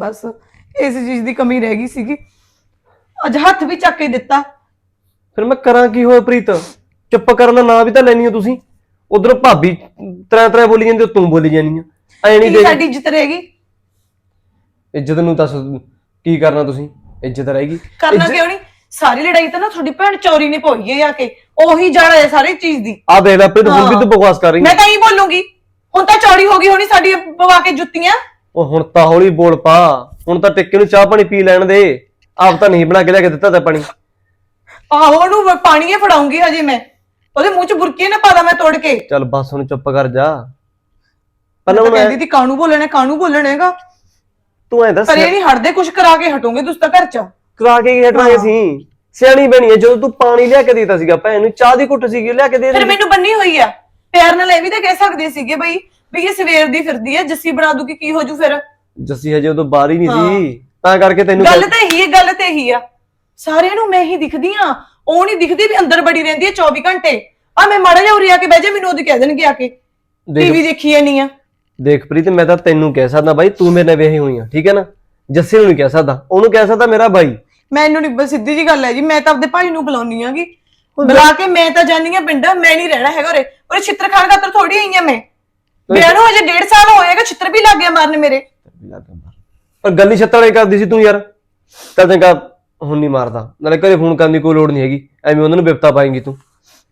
ਬਸ ਇਸ ਚੀਜ਼ ਦੀ ਕਮੀ ਰਹਿ ਗਈ ਸੀਗੀ। ਅੱਜ ਹੱਥ ਵੀ ਚੱਕ ਕੇ ਦਿੱਤਾ। ਫਿਰ ਮੈਂ ਕਰਾਂ ਕੀ ਹੋਇਆ ਪ੍ਰੀਤ? ਚੁੱਪ ਕਰਨ ਦਾ ਨਾਂ ਵੀ ਤਾਂ ਲੈਣੀ ਹੋ ਤੁਸੀਂ। ਉਧਰ ਭਾਬੀ ਤਰੇ ਤਰੇ ਬੋਲੀ ਜਾਂਦੀ ਤੇ ਬੋਲੀ ਜਾਨੀ ਆ। ਐ ਨਹੀਂ ਕੀ ਦੇ ਸਾਡੀ ਇੱਜ਼ਤ ਰਹਿ ਗਈ? ਇੱਜ਼ਤ ਨੂੰ ਦੱਸ ਕੀ ਕਰਨਾ ਤੁਸੀਂ? ਇੱਜ਼ਤ ਰਹੇਗੀ ਕਰਨਾ ਇੱਜ਼ਤ- ਕਿਉਂ ਨਹੀਂ ਸਾਰੀ ਲੜਾਈ ਤਾਂ ਨਾ ਤੁਹਾਡੀ ਭੈਣ ਚੋਰੀ ਨੇ ਪੋਈ ਹੈ ਆ ਕੇ। ਉਹੀ ਜਾਣਾ ਹੈ ਸਾਰੀ ਚੀਜ਼ ਦੀ। ਆ ਦੇਖ ਲੈ ਪ੍ਰੀਤ ਹੁਣ ਵੀ ਤੂੰ ਬਕਵਾਸ ਕਰ ਰਹੀ ਮੈਂ ਹੈ। ਤਾਂ ਇਹੀ ਬੋਲੂੰਗੀ। ਹੁਣ ਤਾਂ ਚੌੜੀ ਹੋ ਗਈ ਹੋਣੀ ਸਾਡੀ ਪਵਾ ਕੇ ਜੁੱਤੀਆਂ। ਉਹ ਹੁਣ ਤਾਂ ਹੌਲੀ ਬੋਲ ਪਾ। ਹੁਣ ਤਾਂ ਟਿੱਕੇ ਨੂੰ ਚਾਹ ਪਾਣੀ ਪੀ ਲੈਣ ਦੇ। ਆਪ ਤਾਂ ਨਹੀਂ ਬਣਾ ਕੇ ਲਿਆ ਕੇ ਦਿੱਤਾ ਤੇ ਪਾਣੀ। ਆਹੋ ਉਹਨੂੰ ਪਾਣੀ ਹੀ ਫੜਾਉਂਗੀ ਹਜੇ ਮੈਂ। ਉਹਦੇ ਮੂੰਹ 'ਚ ਬੁਰਕੀ ਨਾ ਪਾਦਾ ਮੈਂ ਤੋੜ ਕੇ। ਚੱਲ ਬਸ ਹੁਣ ਚੁੱਪ ਕਰ ਜਾ। ਮੈਂ ਪਹਿਲਾਂ ਹੁਣ ਕਹਿੰਦੀ ਤੀ ਕਾਣੂ ਬੋਲਣਾ ਕਾਣੂ ਬੋਲਣੇਗਾ ਤੂੰ ਐ ਦੱਸ। ਪਰ ਇਹ ਨਹੀਂ ਹਟਦੇ ਕੁਝ ਕਰਾ ਕੇ ਹਟੋਗੇ ਤੁਸੀਂ ਤਾਂ ਘਰ 'ਚ। ਕਰਾ ਕੇ ਕੀ ਹਟਾਂਗੇ ਸੀ ਸਿਆਣੀ ਬਣੀ ਹੈ ਜਦੋਂ ਤੂੰ ਪਾਣੀ ਲਿਆ ਕੇ ਦਿੱਤਾ ਸੀਗਾ ਭੈਣ ਨੂੰ ਚਾਹ ਦੀ ਘੁੱਟ ਸੀਗੀ ਲਿਆ ਕੇ ਦੇ ਫਿਰ ਮੈਨੂੰ ਬੰਨੀ ਹੋਈ ਆ ਪਿਆਰ ਨਾਲ ਇਹ ਵੀ ਤਾਂ ਕਹਿ ਸਕਦੇ ਸੀਗੇ ਬਈ ਵੀ ਇਹ ਸਵੇਰ ਦੀ ਫਿਰਦੀ ਹੈ ਜੱਸੀ ਬਣਾ ਦੂਗੀ ਕੀ ਹੋ ਜੂ ਫਿਰ? ਜੱਸੀ ਹਜੇ ਉਦੋਂ ਬਾਹਰ ਹੀ ਨਹੀਂ ਸੀ। ਤਾਂ ਕਰਕੇ ਤੈਨੂੰ ਗੱਲ ਤਾਂ ਇਹੀ ਹੈ ਗੱਲ ਤਾਂ ਇਹੀ ਆ। ਸਾਰਿਆਂ ਨੂੰ ਮੈਂ ਹੀ ਦਿਖਦੀ ਆ। ਉਹ ਨਹੀਂ ਦਿਖਦੀ ਵੀ ਅੰਦਰ ਬੜੀ ਰਹਿੰਦੀ ਹੈ 24 ਘੰਟੇ। ਆ ਮੈਂ ਮਾੜਾ ਜਿਹਾ ਉਰੇ ਆ ਕੇ ਬਹਿ ਜਾ ਮੈਨੂੰ ਉਹਦੀ ਕਹਿ ਦੇਣਗੇ ਆ ਕੇ। ਟੀਵੀ ਦੇਖੀ ਜਾਨੀ ਆ। ਦੇਖ ਪ੍ਰੀਤ ਮੈਂ ਤਾਂ ਤੈਨੂੰ ਕਹਿ ਸਕਦਾ ਬਾਈ ਤੂੰ ਮੇਰੇ ਨਾਲ ਵਿਆਹੀ ਹੋਈ ਆ ਠੀਕ ਹੈ ਨਾ? ਜੱਸੀ ਨੂੰ ਨਹੀਂ ਕਹਿ ਸਕਦਾ। ਉਹਨੂੰ ਕਹਿ ਸਕਦਾ ਮੇਰਾ ਬਾਈ। ਮੈਨੂੰ ਨਹੀਂ ਸਿੱਧੀ ਜੀ ਗੱਲ ਹੈ ਜੀ ਮੈਂ ਤਾਂ ਆਪਦੇ ਭਾਈ ਨੂੰ ਬੁਲਾਉਣੀ ਆਗੀ ਬੁਲਾ ਕੇ ਮੈਂ ਤਾਂ ਜਾਨੀ ਆ ਪਿੰਡ ਮੈਂ ਨਹੀਂ ਰਹਿਣਾ ਹੈਗਾ ਉਰੇ। ਉਰੇ ਛਿੱਤਰ ਖਾਣ ਖਾਤਰ ਥੋੜੀ ਆਈ ਆ ਮੈਂ। ਵਿਆਹ ਨੂੰ ਹਜੇ ਡੇਢ ਸਾਲ ਹੋਏਗਾ ਛਿੱਤਰ ਵੀ ਲੱਗ ਗਿਆ ਮਾਰਨ ਮੇਰੇ। ਪਰ ਗੱਲ ਹੀ ਛੱਤੜੇ ਕਰਦੀ ਸੀ ਤੂੰ ਯਾਰ। ਚੱਲ ਚੰਗਾ ਹੁਣ ਨਹੀਂ ਮਾਰਦਾ। ਨਾਲੇ ਘਰੇ ਫੋਨ ਕਰਨ ਦੀ ਕੋਈ ਲੋੜ ਨਹੀਂ ਹੈਗੀ। ਐਵੇਂ ਉਹਨਾਂ ਨੂੰ ਬਿਪਤਾ ਪਾਏਂਗੀ ਤੂੰ।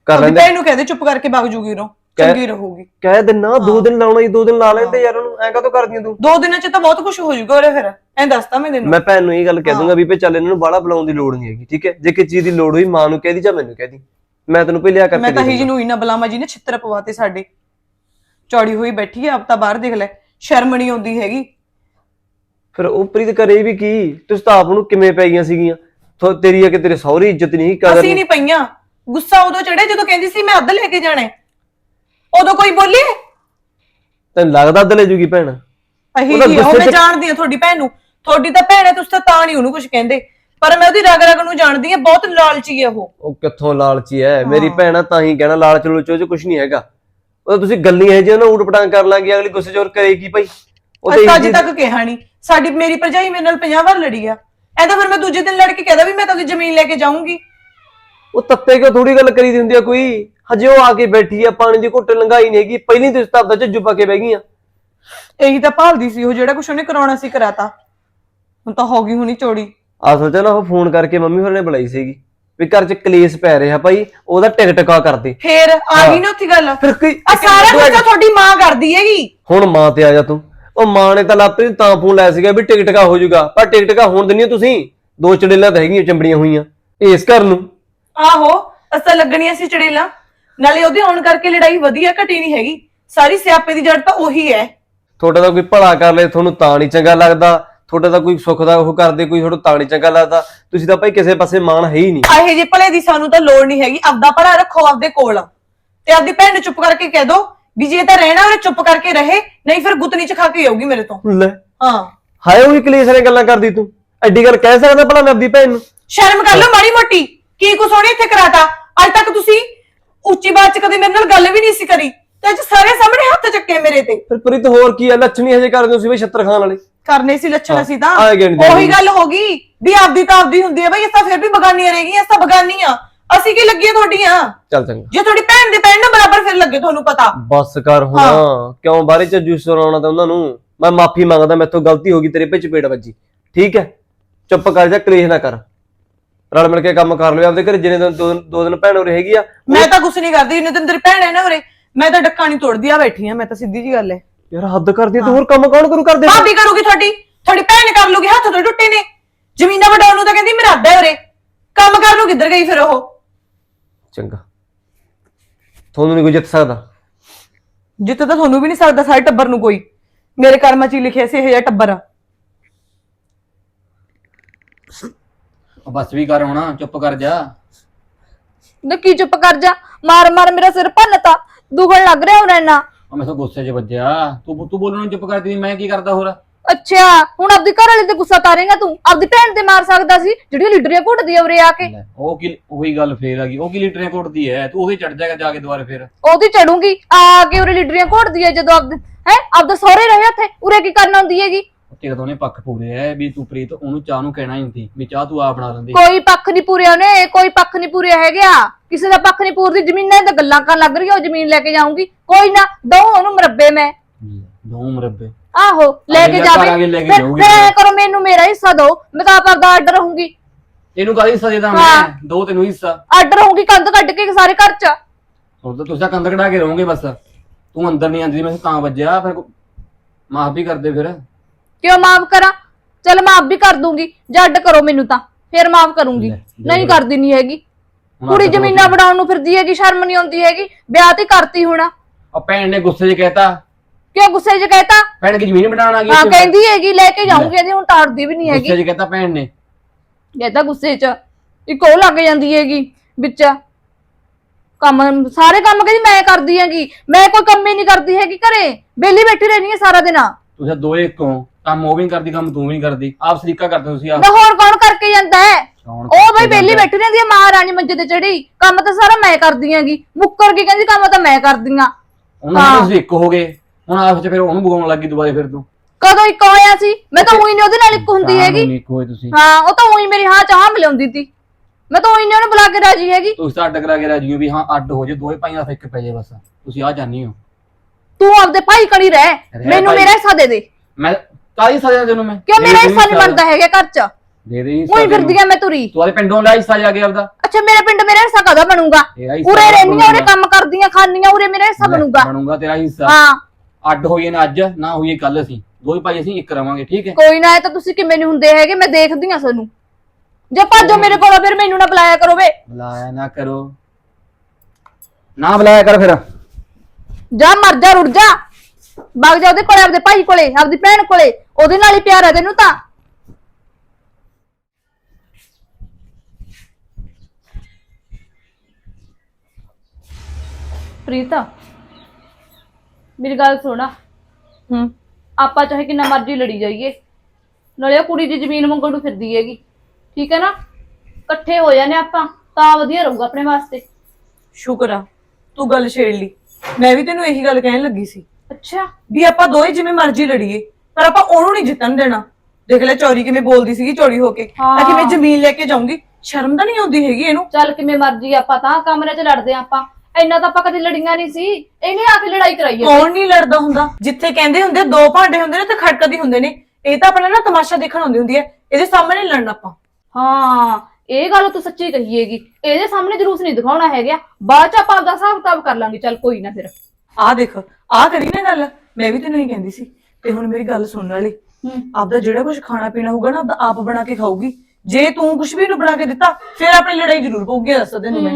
ਕਰ ਲੈਂਦੇ। ਭੈਣ ਨੂੰ ਕਹਦੇ ਚੁੱਪ ਕਰਕੇ ਵਗ ਜੂਗੀ ਉਰੋਂ। ਚੰਗੀ ਰਹੂਗੀ। ਕਹਿ ਦਿੰਨਾ ਦੋ ਦਿਨ ਲਾਉਣਾ ਹੀ ਦੋ ਦਿਨ ਲਾ ਲੈਂਦੇ ਯਾਰ ਉਹਨੂੰ। ਐਂ ਕਾਹਤੋਂ ਕਰਦੀਆਂ ਤੂੰ? ਦੋ ਦਿਨਾਂ ਚ ਤਾਂ ਬਹੁਤ ਕੁਝ ਹੋ ਜਾਊਗਾ ਉਰੇ ਫਿਰ। ਐਂ ਦੱਸਤਾ ਮੈਂ ਤੈਨੂੰ। ਮੈਂ ਭੈਣ ਨੂੰ ਇਹ ਗੱਲ ਕਹਿ ਦੂੰਗਾ ਵੀ ਭਈ ਚੱਲ ਇਹਨਾਂ ਨੂੰ ਬਾਹਲਾ ਬੁਲਾਉਣ ਦੀ ਲੋੜ ਨਹੀਂ ਹੈਗੀ ਠੀਕ ਹੈ? ਜੇ ਕਿਸੇ ਚੀਜ਼ ਦੀ ਲੋੜ ਹੋਈ ਮਾਂ ਨੂੰ ਕਹਿਦੀ ਜਾਂ ਮੈਨੂੰ ਕਹਿਦੀ ਮੈਂ ਤੈਨੂੰ ਪਹਿਲੇ ਆ ਕਰਕੇ ਮੈਂ ਤਾਂ ਦੇ ਹੀ ਜੀ ਨੂੰ ਇਨਾ ਬਲਾਮਾ ਜੀ ਨੇ ਛਿੱਤਰ ਪਵਾਤੇ ਸਾਡੇ। ਚੌੜੀ ਹੋਈ ਬੈਠੀ ਆ ਆਪ ਤਾਂ ਬਾਹਰ ਦੇਖ ਲੈ ਸ਼ਰਮ ਨਹੀਂ ਆਉਂਦੀ ਹੈਗੀ। ਫਿਰ ਉਹ ਪ੍ਰੀਤ ਕਰੇ ਵੀ ਕੀ? ਤੁਸੀਂ ਤਾਂ ਆਪ ਨੂੰ ਕਿਵੇਂ ਪੈ ਗਈਆਂ ਸੀਗੀਆਂ? ਥੋ- ਤੇਰੀ ਆ ਕਿ ਤੇਰੇ ਸਹੁਰੀ ਇੱਜ਼ਤ ਨਹੀਂ ਕਦਰ ਅਸੀਂ ਨਹੀਂ ਪਈਆਂ। ਗੁੱਸਾ ਉਦੋਂ ਚੜਿਆ ਜਦੋਂ ਕਹਿੰਦੀ ਸੀ ਮੈਂ ਅੱਧ ਲੈ ਕੇ ਜਾਣਾ ਹੈ। ਉਦੋਂ ਕੋਈ ਬੋਲੀ? ਤੈਨੂੰ ਲੱਗਦਾ ਦਲੇ ਜੂਗੀ ਭੈਣ? ਅਹੀ ਉਹਦਾ ਜੀ ਉਹ ਗੁੱਸੇ ਮੈਂ ਚ- ਜਾਣਦੀ ਆ ਤੁਹਾਡੀ ਭੈਣ ਨੂੰ। ਤੁਹਾਡੀ ਤਾਂ ਭੈਣ ਹੈ ਤੁਸੀਂ ਤਾਂ ਤਾਂ ਨਹੀਂ ਉਹਨੂੰ ਕੁਝ ਕਹਿੰਦੇ। ਪਰ ਮੈਂ ਉਹਦੀ ਰਗ ਰਗ ਨੂੰ ਜਾਣਦੀ ਆ ਬਹੁਤ ਲਾਲਚੀ ਹੈ ਉਹ। ਉਹ ਕਿੱਥੋਂ ਲਾਲਚੀ ਐ ਮੇਰੀ ਭੈਣ ਤਾਂ ਹੀ ਕਹਿਣਾ ਲਾਲਚ ਲੁਲਚ ਉਹ ਚ ਕੁਝ ਨਹੀਂ ਹੈਗਾ। ਉਹ ਤੁਸੀਂ ਗੱਲਾਂ ਇਹ ਜਿਹੀਆਂ ਨਾ ਊਟ ਪਟਾਂਗ ਕਰ ਲਾਂਗੇ ਅਗਲੀ ਗੁੱਸੇ ਚੋਰ ਕਰੇਗੀ ਭਾਈ। ਉਹ ਅਸੀਂ ਤਾਂ ਅੱਜ ਤੱਕ ਕਿਹਾ ਨਹੀਂ। ਸਾਡੀ ਮੇਰੀ ਭਰਜਾਈ ਮੇਰੇ ਨਾਲ 50 ਵਾਰ ਲੜੀ ਆ। ਐਦਾਂ ਫਿਰ ਮੈਂ ਦੂਜੇ ਦਿਨ ਲੜ ਕੇ ਕਹਦਾ ਵੀ ਮੈਂ ਤਾਂ ਜ਼ਮੀਨ ਲੈ ਕੇ ਜਾਊਂਗੀ। ਉਹ ਤੱਤੇ ਕਿਉਂ ਥੋੜੀ ਗੱਲ ਕਰੀ ਦੀ ਹੁੰਦੀ ਆ ਕੋਈ? ਹਜੇ ਉਹ ਆ ਕੇ ਬੈਠੀ ਆ ਪਾਣੀ ਦੀ ਘੁੱਟ ਲੰਗਾਈ ਨਹੀਂ ਹੈਗੀ ਪਹਿਲੀ ਤੁਸੀਂ ਤਾਂ ਆਪਦਾ ਝੱਜੂ ਪਾ ਕੇ ਬਹਿ ਗਈਆਂ। ਇਹੀ ਤਾਂ ਭਾਲਦੀ ਸੀ ਉਹ ਜਿਹੜਾ ਕੁਛ ਉਹਨੇ ਕਰਾਉਣਾ ਸੀ ਕਰਾਤਾ। ਹੁਣ ਤਾਂ ਹੋ ਗਈ ਹੁਣੀ ਚੋੜੀ ਅਸਲ 'ਚ ਨਾ ਉਹ ਫੋਨ ਕਰਕੇ ਮੰਮੀ ਹੋਰਾਂ ਨੇ ਬੁਲਾਈ ਸੀਗੀ। ਵੀ ਘਰ 'ਚ ਕਲੇਸ਼ ਪੈ ਰਿਹਾ ਭਾਈ ਉਹਦਾ ਟਿਕ ਟਕਾ ਕਰਦੇ। ਫੇਰ ਆ ਗਈ ਨਾ ਉੱਥੇ ਗੱਲ। ਫਿਰ ਕੋਈ ਆ ਸਾਰਾ ਕੁਝ ਤਾਂ ਤੁਹਾਡੀ ਮਾਂ ਕਰਦੀ ਹੈਗੀ। ਹੁਣ ਮਾਂ ਤੇ ਆ ਜਾ ਤੂੰ। ਉਹ ਮਾਂ ਨੇ ਤਾਂ ਲਾਪਰੀ ਨੂੰ ਤਾਂ ਫੋਨ ਲਾਇਆ ਸੀਗਾ ਵੀ ਟਿਕ ਟਕਾ ਹੋ ਜਾਊਗਾ। ਪਰ ਟਿਕ ਟਕਾ ਹੋਣ ਦਿੰਨੀ ਤੁਸੀਂ। ਦੋ ਚੜੇਲਾਂ ਤਾਂ ਹੈਗੀਆਂ ਚੰਬੜੀਆਂ ਹੋਈਆਂ। ਇਸ ਘਰ ਨੂੰ। ਆਹੋ ਅਸਾਂ ਲੱਗਣੀਆਂ ਸੀ ਚੜੇਲਾਂ। ਨਾਲੇ ਉਹਦੇ ਆਉਣ ਕਰਕੇ ਲੜਾਈ ਵਧੀਆ ਘਟੀ ਨਹੀਂ ਹੈਗੀ। ਸਾਰੀ ਸਿਆਪੇ ਦੀ ਜੜ ਤਾਂ ਉਹੀ ਹੈ। ਤੁਹਾਡਾ ਤਾਂ ਕੋਈ ਭਲਾ ਕਰ ਲੇ ਤੁਹਾਨੂੰ ਤਾਂ ਨਹੀਂ ਚੰਗਾ ਲੱਗਦਾ। ਤੁਹਾਡਾ ਤਾਂ ਕੋਈ ਸੁੱਖ ਦਾ ਉਹ ਕਰਦੇ ਕੋਈ ਤੁਹਾਨੂੰ ਤਾਂ ਨਹੀਂ ਚੰਗਾ ਲੱਗਦਾ। ਤੁਸੀਂ ਤਾਂ ਭਾਈ ਕਿਸੇ ਪਾਸੇ ਮਾਣ ਹੈ ਹੀ ਨਹੀਂ ਆਹੇ ਜੇ ਭਲੇ ਦੀ ਸਾਨੂੰ ਤਾਂ ਲੋੜ ਨਹੀਂ ਹੈਗੀ। ਆਪਦਾ ਭਲਾ ਰੱਖੋ ਆਪਦੇ ਕੋਲ। ਤੇ ਆਪਦੀ ਭੈਣ ਨੂੰ ਚੁੱਪ ਕਰਕੇ ਕਹਿ ਦੋ ਵੀ ਜੇ ਤਾਂ ਰਹਿਣਾ ਉਹਨੇ ਚੁੱਪ ਕਰਕੇ ਰਹੇ ਨਹੀਂ ਫਿਰ ਗੁੱਤਨੀ ਚ ਖਾ ਕੇ ਆਊਗੀ ਮੇਰੇ ਤੋਂ। ਲੈ ਹਾਂ। ਹਾਏ ਉਹੀ ਕਲੇਸ਼ ਨੇ ਗੱਲਾਂ ਕਰਦੀ ਤੂੰ। ਐਡੀ ਗੱਲ ਕਹਿ ਸਕਦਾ ਭਲਾ ਮੈਂ ਆਪਦੀ ਭੈਣ ਨੂੰ? ਸ਼ਰਮ ਕਰ ਲਓ ਮਾੜੀ ਮੋਟੀ। ਕੀ ਕੁਛ ਉਹਨੇ ਇੱਥੇ ਕਰਾਤਾ? ਅੱਜ ਤੱਕ ਤੁਸੀਂ ਉੱਚੀ ਬਾਤ ਚ ਕਦੇ ਮੇਰੇ ਨਾਲ ਗੱਲ ਵੀ ਨਹੀਂ ਸੀ ਕਰੀ। ਤੇ ਅੱਜ ਸਾਰੇ ਸਾਹਮਣੇ ਹੱਥ ਚੱਕੇ ਮੇਰੇ ਤੇ। ਫਿਰ ਪ੍ਰੀਤ ਹੋਰ ਕੀ ਆ ਲੱਛਣੀ ਹਜੇ ਕਰਦੇ ਹੋ ਸੀ ਬਈ ਛੱਤਰ ਵਾਲੇ? ਕਰਨੇ ਸੀ ਲੱਛਣ ਅਸੀਂ ਤਾਂ। ਉਹੀ। ਗੱਲ ਹੋ ਗਈ ਵੀ ਆਪਦੀ ਤਾਂ ਆਪਦੀ ਹੁੰਦੀ ਹੈ ਬਈ ਇਸ ਤਾਂ ਫਿਰ ਵੀ ਬਗਾਨੀਆਂ ਰਹਿ ਗਈਆਂ ਇਸ ਤਾਂ ਬਗਾਨੀਆਂ ਅਸੀਂ ਕੀ ਲੱਗੀਆਂ ਤੁਹਾਡੀਆਂ? ਚੱਲ ਚੰਗਾ। ਜੇ ਤੁਹਾਡੀ ਭੈਣ ਦੇ ਪੈਣ ਨਾ ਬਰਾਬਰ ਫਿਰ ਲੱਗੇ ਤੁਹਾਨੂੰ ਪਤਾ। ਬਸ ਕਰ ਹੁਣ। ਕਿਉਂ? ਬਾਰੇ ਚ ਜੂਸ ਸੁਣਾਉਣਾ ਤਾਂ ਉਹਨਾਂ ਨੂੰ। ਮੈਂ ਮਾਫੀ ਮੰਗਦਾ ਮੈਥੋਂ ਗਲਤੀ ਹੋ ਗਈ ਤੇਰੇ ਪਿੱਛ ਪੇੜ ਵੱਜੀ। ਠੀਕ ਹੈ? ਚੁੱਪ ਕਰ ਜਾ ਕਲੇਸ਼ ਨਾ ਕਰ। ਰਲ ਮਿਲ ਕੇ ਕੰਮ ਕਰ ਲਿਓ ਆਪਦੇ ਘਰੇ ਜਿਹਨੇ ਦਿਨ ਦੋ ਦਿਨ- ਦੋ ਦਿਨ ਭੈਣ ਉਰੇ ਹੈਗੀ ਆ ਮੈਂ ਤਾਂ ਕੁਛ ਨਹੀਂ ਕਰਦੀ ਜਿੰਨੇ ਦਿਨ ਤੇਰੀ ਭੈਣ ਹੈ ਨਾ ਉਰੇ ਮੈਂ ਤਾਂ ਡੱਕਾ ਨਹੀਂ ਤੋੜਦੀ ਆ ਬੈਠੀ ਆ ਮੈਂ ਤਾਂ ਸਿੱਧੀ ਜੀ ਗੱਲ ਹੈ। ਯਾਰ ਹੱਦ ਕਰਦੀ ਤੂੰ ਹੋਰ ਕੰਮ ਕੌਣ ਕਰੂ ਕਰਦੇ ਭਾਬੀ ਕਰੂਗੀ ਤੁਹਾਡੀ ਤੁਹਾਡੀ ਭੈਣ ਕਰ ਲੂਗੀ ਹੱਥ ਤੋਂ ਟੁੱਟੇ ਨੇ। ਜ਼ਮੀਨਾਂ ਵਡਾਉਣ ਨੂੰ ਤਾਂ ਕਹਿੰਦੀ ਮੇਰਾ ਅੱਧਾ ਹੈ ਉਰੇ। ਕੰਮ ਕਰਨ ਨੂੰ ਕਿੱਧਰ ਗਈ ਫਿਰ ਉਹ? ਚੰਗਾ। ਤੁਹਾਨੂੰ ਨਹੀਂ ਕੋਈ ਜਿੱਤ ਸਕਦਾ? ਜਿੱਤ ਤਾਂ ਤੁਹਾਨੂੰ ਵੀ ਨਹੀਂ ਸਕਦਾ ਸਾਰੇ ਟੱਬਰ ਨੂੰ ਕੋਈ। ਮੇਰੇ ਕਰਮਾਂ 'ਚ ਹੀ ਲਿਖਿਆ ਸੀ ਇਹ ਜਿਹਾ ਟੱਬਰ। ਆ ਬਸ ਵੀ ਕਰ ਹੁਣ ਚੁੱਪ ਕਰ ਜਾ। ਨਾ ਕੀ ਚੁੱਪ ਕਰ ਜਾ? ਮਾਰ ਮਾਰ ਮੇਰਾ ਸਿਰ ਭੰਨਤਾ। ਦੁਖਣ ਲੱਗ ਰਿਹਾ ਹੁਣ ਇੰਨਾ। ਉਹ ਮੈਥੋਂ ਗੁੱਸੇ 'ਚ ਵੱਜਿਆ। ਤੂੰ ਤੂੰ ਬੋਲਣ ਨੂੰ ਚੁੱਪ ਕਰਦੀ ਮੈਂ ਕੀ ਕਰਦਾ ਹੋਰ? ਅੱਛਾ ਹੁਣ ਆਪਦੀ ਘਰ ਵਾਲੇ ਤੇ ਗੁੱਸਾ ਤਾਰੇਗਾ ਤੂੰ? ਆਪਦੀ ਭੈਣ ਤੇ ਮਾਰ ਸਕਦਾ ਸੀ ਜਿਹੜੀ ਲੀਡਰੀਆਂ ਘੁੱਟਦੀ ਆ ਉਰੇ ਆ ਕੇ। ਲੈ, ਉਹ ਕੀ ਉਹੀ ਗੱਲ ਫੇਰ ਆ ਗਈ। ਉਹ ਕੀ ਲੀਟਰੀਆਂ ਘੁੱਟਦੀ ਐ? ਤੂੰ ਉਹਦੇ ਚੜ ਜਾਏਗਾ ਜਾ ਕੇ ਦੁਬਾਰੇ ਫੇਰ। ਉਹਦੀ ਚੜੂਗੀ ਆ ਕੇ ਉਰੇ ਲੀਡਰੀਆਂ ਘੁੱਟਦੀ ਆ ਜਦੋਂ ਆਪਦੇ ਹੈ? ਆਪਦਾ ਸਹੁਰੇ ਰਹੇ ਉੱਥੇ? ਉਰੇ ਕੀ ਕਰਨ ਆਉਂਦੀ ਹੈਗੀ? ਤੇਰੇ ਤੋਂ ਨੇ ਪੱਖ ਪੂਰੇ ਐ ਵੀ ਤੂੰ ਪ੍ਰੀਤ ਉਹਨੂੰ ਚਾਹ ਨੂੰ ਕਹਿਣਾ ਹੀ ਹੁੰਦੀ ਵੀ ਚਾਹ ਤੂੰ ਆਪ ਬਣਾ ਲੈਂਦੀ। ਕੋਈ ਪੱਖ ਨਹੀਂ ਪੂਰਿਆ ਉਹਨੇ ਕੋਈ ਪੱਖ ਨਹੀਂ ਪੂਰਿਆ ਹੈਗਾ ਕਿਸੇ ਦਾ ਪੱਖ ਨਹੀਂ ਪੂਰਦੀ ਜ਼ਮੀਨਾਂ ਦੀ ਗੱਲਾਂ ਕਰਨ ਲੱਗ ਰਹੀ ਉਹ ਜ਼ਮੀਨ ਲੈ ਕੇ ਜਾਊਂਗੀ। ਕੋਈ ਨਾ ਦੋ ਉਹਨੂੰ ਮਰੱਬੇ ਮੈਂ। ਦੋ ਮਰੱਬੇ। ਆਹੋ ਲੈ ਅਗਲੇ ਕੇ ਘਰ ਜਾਵੇ। ਆ ਕੇ ਲੈ ਕੇ ਫਿਰ ਜਾਊਗੀ। ਫਿਰ ਐਂ ਕਰੋ ਮੈਨੂੰ ਮੇਰਾ ਹਿੱਸਾ ਦਿਓ। ਮੈਂ ਤਾਂ ਆਪ ਆਪਦਾ ਆਰਡਰ ਰਹੂੰਗੀ। ਇਹਨੂੰ ਕਾਹਦਾ ਹਿੱਸਾ ਦੇਦਾ ਹਾਂ। ਮੈਂ ਦੋ ਤੈਨੂੰ ਹਿੱਸਾ। ਆਰਡਰ ਰਹੂੰਗੀ ਕੰਧ ਕੱਢ ਕੇ ਸਾਰੇ ਘਰ ਚ। ਹੁਣ ਤਾਂ ਤੁਸੀਂ ਤਾਂ ਕੰਧ ਕਢਾ ਕੇ ਰਹੋਗੇ ਬਸ। ਤੂੰ ਅੰਦਰ ਨਹੀਂ ਆਂਦੀ ਮੈਂ ਤਾਂ ਵੱਜਿਆ ਫਿਰ ਮਾਫ ਵੀ ਕਰਦੇ ਫਿਰ। ਕਿਉਂ ਮਾਫ ਕਰਾਂ? ਚਲ ਮਾਫ ਵੀ ਕਰ ਦੂੰਗੀ। ਜਾਂ ਅੱਡ ਕਰੋ ਮੈਨੂੰ ਤਾਂ। ਫਿਰ ਮਾਫ ਕਰੂੰਗੀ। ਲੈ, ਨਹੀਂ। ਕਰਦੀ ਨਹੀਂ ਹੈਗੀ। ਹੁਣ ਕੁੜੀ ਜ਼ਮੀਨਾਂ ਬਣਾਉਣ ਨੂੰ ਫਿਰਦੀ ਹੈਗੀ ਸ਼ਰਮ ਨਹੀਂ ਆਉਂਦੀ ਹੈਗੀ। ਵਿਆਹ ਤੇ ਕਰਤੀ ਹੁਣ। ਆ ਭੈਣ ਨੇ ਗੁੱਸੇ 'ਚ ਕਹਿਤਾ। ਕਿਉਂ ਗੁੱਸੇ 'ਚ ਕਹਿਤਾ? ਭੈਣ ਕੀ ਜ਼ਮੀਨ ਬਣਾਉਣ ਆ ਗਈ ਹਾਂ ਇੱਥੇ? ਕਹਿੰਦੀ ਹੈਗੀ ਲੈ ਕੇ ਜਾਊਂਗੀ ਇਹਦੀ ਹੁਣ ਤਾਰਦੀ ਵੀ ਨਹੀਂ ਹੈਗੀ। ਗੁੱਸੇ 'ਚ ਕਹਿਤਾ ਭੈਣ ਨੇ। ਕਹਿੰਦਾ ਗੁੱਸੇ 'ਚ। ਇੱਕ ਉਹ ਲੱਗ ਜਾਂਦੀ ਹੈਗੀ ਵਿੱਚ। ਕੰਮ ਸਾਰੇ ਕੰਮ ਕਹਿੰਦੀ ਮੈਂ ਕਰਦੀ ਹੈਗੀ। ਮੈਂ ਕੋਈ ਕੰਮ ਹੀ ਨਹੀਂ ਕਰਦੀ ਹੈਗੀ ਘਰੇ। ਵਿਹਲੀ ਬੈਠੀ ਰਹਿਣੀ ਹੈ ਸਾਰਾ ਦਿਨ। ਤੁਸੀਂ ਦੋਏ ਇੱਕ ਹੋ। ਕੰਮ ਉਹ ਵੀ ਨੀ ਕਰਦੀ ਕੰਮ ਤੂੰ ਵੀ ਨਹੀਂ ਕਰਦੀ। ਆਪ ਸਰੀਕਾ ਕਰਦੇ ਤੁਸੀਂ ਆਪ। ਨਾ ਹੋਰ ਕੌਣ ਕਰਕੇ ਜਾਂਦਾ ਹੈ? ਕੌਣ ਉਹ ਬਈ ਕਰਕੇ ਵਿਹਲੀ ਜਾਂਦਾ? ਬੈਠੀ ਰਹਿੰਦੀ ਹੈ ਮਹਾਰਾਣੀ ਮੰਜੇ ਤੇ ਚੜੀ। ਕੰਮ ਤਾਂ ਸਾਰਾ ਮੈਂ ਕਰਦੀ ਹੈਗੀ। ਮੁੱਕਰ ਕੇ ਕਹਿੰਦੀ ਕੰਮ ਤਾਂ ਮੈਂ ਕਰਦੀ ਆਂ ਉਹਨਾਂ ਨੇ ਤੁਸੀਂ ਇੱਕ ਹੋ ਗਏ। ਹੁਣ ਆਪ 'ਚ ਫਿਰ ਉਹਨੂੰ ਬਗਾਉਣ ਲੱਗੀ ਦੁਬਾਰੇ ਫਿਰ ਤੂੰ। ਕਦੋਂ ਇੱਕ ਹੋਇਆ ਸੀ? ਮੈਂ ਤਾਂ ਉਹੀ ਨਹੀਂ ਉਹਦੇ ਨਾਲ ਇੱਕ ਹੁੰਦੀ ਹੈਗੀ। ਹੁਣ ਇੱਕ ਹੋਏ ਤੁਸੀਂ। ਹਾਂ ਉਹ ਤਾਂ ਉਹੀ ਮੇਰੀ ਹਾਂ ਚਾਹ ਮਿਲਾਉਂਦੀ ਸੀ ਮੈਂ ਤਾਂ ਉਹੀ ਨਹੀਂ ਉਹਨੂੰ ਬੁਲਾ ਕੇ ਰਾਜੀ ਹੈਗੀ। ਤੁਸੀਂ ਤਾਂ ਅੱਡ ਕਰਾ ਕੇ ਰਾਜੀ ਹੋ ਵੀ ਹਾਂ ਅੱਡ ਹੋ ਜੇ ਦੋਏ ਭਾਈਆਂ ਦਾ ਇੱਕ ਪੈ ਜੇ ਬਸ। ਤੁਸੀਂ ਆ ਜਾਣੀ ਹੋ। ਤੂੰ ਆਪਦੇ ਭਾਈ ਕੜੀ ਰਹਿ। ਰਹਿ ਮੈਨੂੰ ਭਾਈ। ਮੇਰਾ ਹਿੱਸਾ ਦੇ ਦੇ। ਮੈਂ ਕਾਹਦੀ ਸਜ਼ਾ ਤੈਨੂੰ ਮੈਂ? ਕਿਉਂ ਮੇਰਾ ਹਿੱਸਾ ਨਹੀਂ ਬਣਦਾ ਹੈਗਾ ਘਰ 'ਚ? ਦੇ ਦੇ ਹਿੱਸਾ ਉਹੀ ਤੈਨੂੰ। ਫਿਰਦੀ ਆ ਮੈਂ ਤੁਰੀ। ਤੂੰ ਪਿੰਡੋਂ ਲੈ ਹਿੱਸਾ ਜਾ ਕੇ ਆਪਦਾ। ਅੱਛਾ ਮੇਰੇ ਪਿੰਡ ਮੇਰਾ ਹਿੱਸਾ ਕਦਾ ਬਣੂਗਾ? ਤੇਰਾ ਹਿੱਸਾ ਉਰੇ ਰਹਿਣੀਆਂ ਉਰੇ ਬਣੂਗਾ। ਕੰਮ ਕਰਦੀਆਂ ਖਾਣੀਆਂ ਉਰੇ ਮੇਰਾ ਹਿੱਸਾ ਬਣੂਗਾ। ਬਣੂਗਾ ਤੇਰਾ ਹਿੱਸਾ। ਹਾਂ। ਅੱਡ ਹੋਈਏ ਨਾ ਅੱਜ ਨਾ ਹੋਈਏ ਕੱਲ ਅਸੀਂ। ਦੋਏ ਭਾਈ ਅਸੀਂ ਇੱਕ ਰਵਾਂਗੇ ਠੀਕ ਹੈ? ਕੋਈ ਨਾ ਇਹ ਤਾਂ ਤੁਸੀਂ ਕਿਵੇਂ ਨਹੀਂ ਹੁੰਦੇ ਹੈਗੇ ਮੈਂ ਦੇਖਦੀ ਆ ਤੁਹਾਨੂੰ। ਜੇ ਭੱਜੋ ਮੇਰੇ ਕੋਲ ਫਿਰ ਮੈਨੂੰ ਨਾ ਬੁਲਾਇਆ ਕਰੋ ਵੇ। ਬੁਲਾਇਆ ਨਾ ਕਰੋ। ਨਾ ਬੁਲਾਇਆ ਕਰ ਫਿਰ। ਜਾ ਮਰ ਜਾ ਰੁੜ ਜਾ। ਵਗ ਜਾ ਉਹਦੇ ਕੋਲੇ ਆਪਦੇ ਭਾਈ ਕੋਲੇ ਆਪਦੀ ਭੈਣ ਕੋਲੇ। ਉਹਦੇ ਨਾਲ ਹੀ ਪਿਆਰ ਹੈ ਤੈਨੂੰ ਤਾਂ। ਪ੍ਰੀਤਾ ਮੇਰੀ ਗੱਲ ਸੁਣਾ। ਹੂੰ। ਆਪਾਂ ਚਾਹੇ ਕਿੰਨਾ ਮਰਜ਼ੀ ਲੜੀ ਜਾਈਏ। ਨਾਲੇ ਉਹ ਕੁੜੀ ਦੀ ਜ਼ਮੀਨ ਮੰਗਣ ਨੂੰ ਫਿਰਦੀ ਹੈਗੀ। ਠੀਕ ਹੈ ਨਾ? ਇਕੱਠੇ ਹੋ ਜਾਣੇ ਆਪਾਂ ਤਾਂ ਵਧੀਆ ਰਹੂਗਾ ਆਪਣੇ ਵਾਸਤੇ। ਸ਼ੁਕਰ ਆ ਤੂੰ ਗੱਲ ਛੇੜ ਲਈ। ਮੈਂ ਵੀ ਤੈਨੂੰ ਇਹੀ ਗੱਲ ਕਹਿਣ ਲੱਗੀ ਸੀ। ਅੱਛਾ। ਵੀ ਆਪਾਂ ਦੋਏ ਜਿਵੇਂ ਮਰਜ਼ੀ ਲੜੀਏ। ਪਰ ਆਪਾਂ ਉਹਨੂੰ ਨਹੀਂ ਜਿੱਤਣ ਦੇਣਾ। ਦੇਖ ਲੈ ਚੋਰੀ ਕਿਵੇਂ ਬੋਲਦੀ ਸੀਗੀ ਚੋਰੀ ਹੋ ਕੇ। ਹਾਂ। ਆ ਕਿ ਮੈਂ ਜ਼ਮੀਨ ਲੈ ਕੇ ਜਾਊਂਗੀ? ਸ਼ਰਮ ਤਾਂ ਨਹੀਂ ਆਉਂਦੀ ਹੈਗੀ ਇਹਨੂੰ। ਚੱਲ ਕਿਵੇਂ ਮਰਜ਼ੀ ਆਪਾਂ ਤਾਂ ਕਮਰੇ 'ਚ ਲੜਦੇ ਆਂ ਆਪਾਂ। ਇੰਨਾ ਤਾਂ ਆਪਾਂ ਕਦੇ ਲੜੀਆਂ ਨਹੀਂ ਸੀ। ਇਹਨੇ ਆ ਕੇ ਲੜਾਈ ਕਰਾਈ ਹੈ ਕੌਣ ਨਹੀਂ ਲੜਦਾ ਹੁੰਦਾ? ਜਿੱਥੇ ਕਹਿੰਦੇ ਹੁੰਦੇ ਆ, ਦੋ ਭਾਂਡੇ ਹੁੰਦੇ ਨੇ ਤੇ ਖੜਕਦੀ ਹੁੰਦੇ ਨੇ। ਇਹ ਤਾਂ ਆਪਣਾ ਨਾ ਤਮਾਸ਼ਾ ਦੇਖਣ ਆਉਂਦੀ ਹੁੰਦੀ ਹੈ। ਇਹਦੇ ਸਾਹਮਣੇ ਨੀ ਲੜਨਾ ਆਪਾਂ। ਹਾਂ ਇਹ ਗੱਲ ਤੂੰ ਸੱਚੀ ਕਹੀ ਹੈਗੀ। ਇਹਦੇ ਸਾਹਮਣੇ ਜਲੂਸ ਨਹੀਂ ਦਿਖਾਉਣਾ ਹੈਗਾ। ਬਾਅਦ 'ਚ ਆਪਾਂ ਆਪਦਾ ਹਿਸਾਬ ਕਿਤਾਬ ਕਰ ਲਾਂਗੇ। ਚੱਲ ਕੋਈ ਨਾ ਫਿਰ। ਆਹ ਦੇਖ ਆਹ ਕਰੀ ਨਾ ਗੱਲ। ਮੈਂ ਵੀ ਤੈਨੂੰ ਹੀ ਕਹਿੰਦੀ ਸੀ। ਤੇ ਹੁਣ ਮੇਰੀ ਗੱਲ ਸੁਣਨ ਵਾਲੀ। ਆਪਦਾ ਜਿਹੜਾ ਕੁਝ ਖਾਣਾ ਪੀਣਾ ਹੋਊਗਾ ਨਾ ਆਪਦਾ ਆਪ ਬਣਾ ਕੇ ਖਾਊਗੀ। ਜੇ ਤੂੰ ਕੁਝ ਵੀ ਨੂੰ ਬਣਾ ਕੇ ਦਿੱਤਾ ਫਿਰ ਆਪਣੀ ਲੜਾਈ ਜ਼ਰੂਰ ਪਊਗੀ ਦੱਸ ਤੈਨੂੰ ਮੈਂ।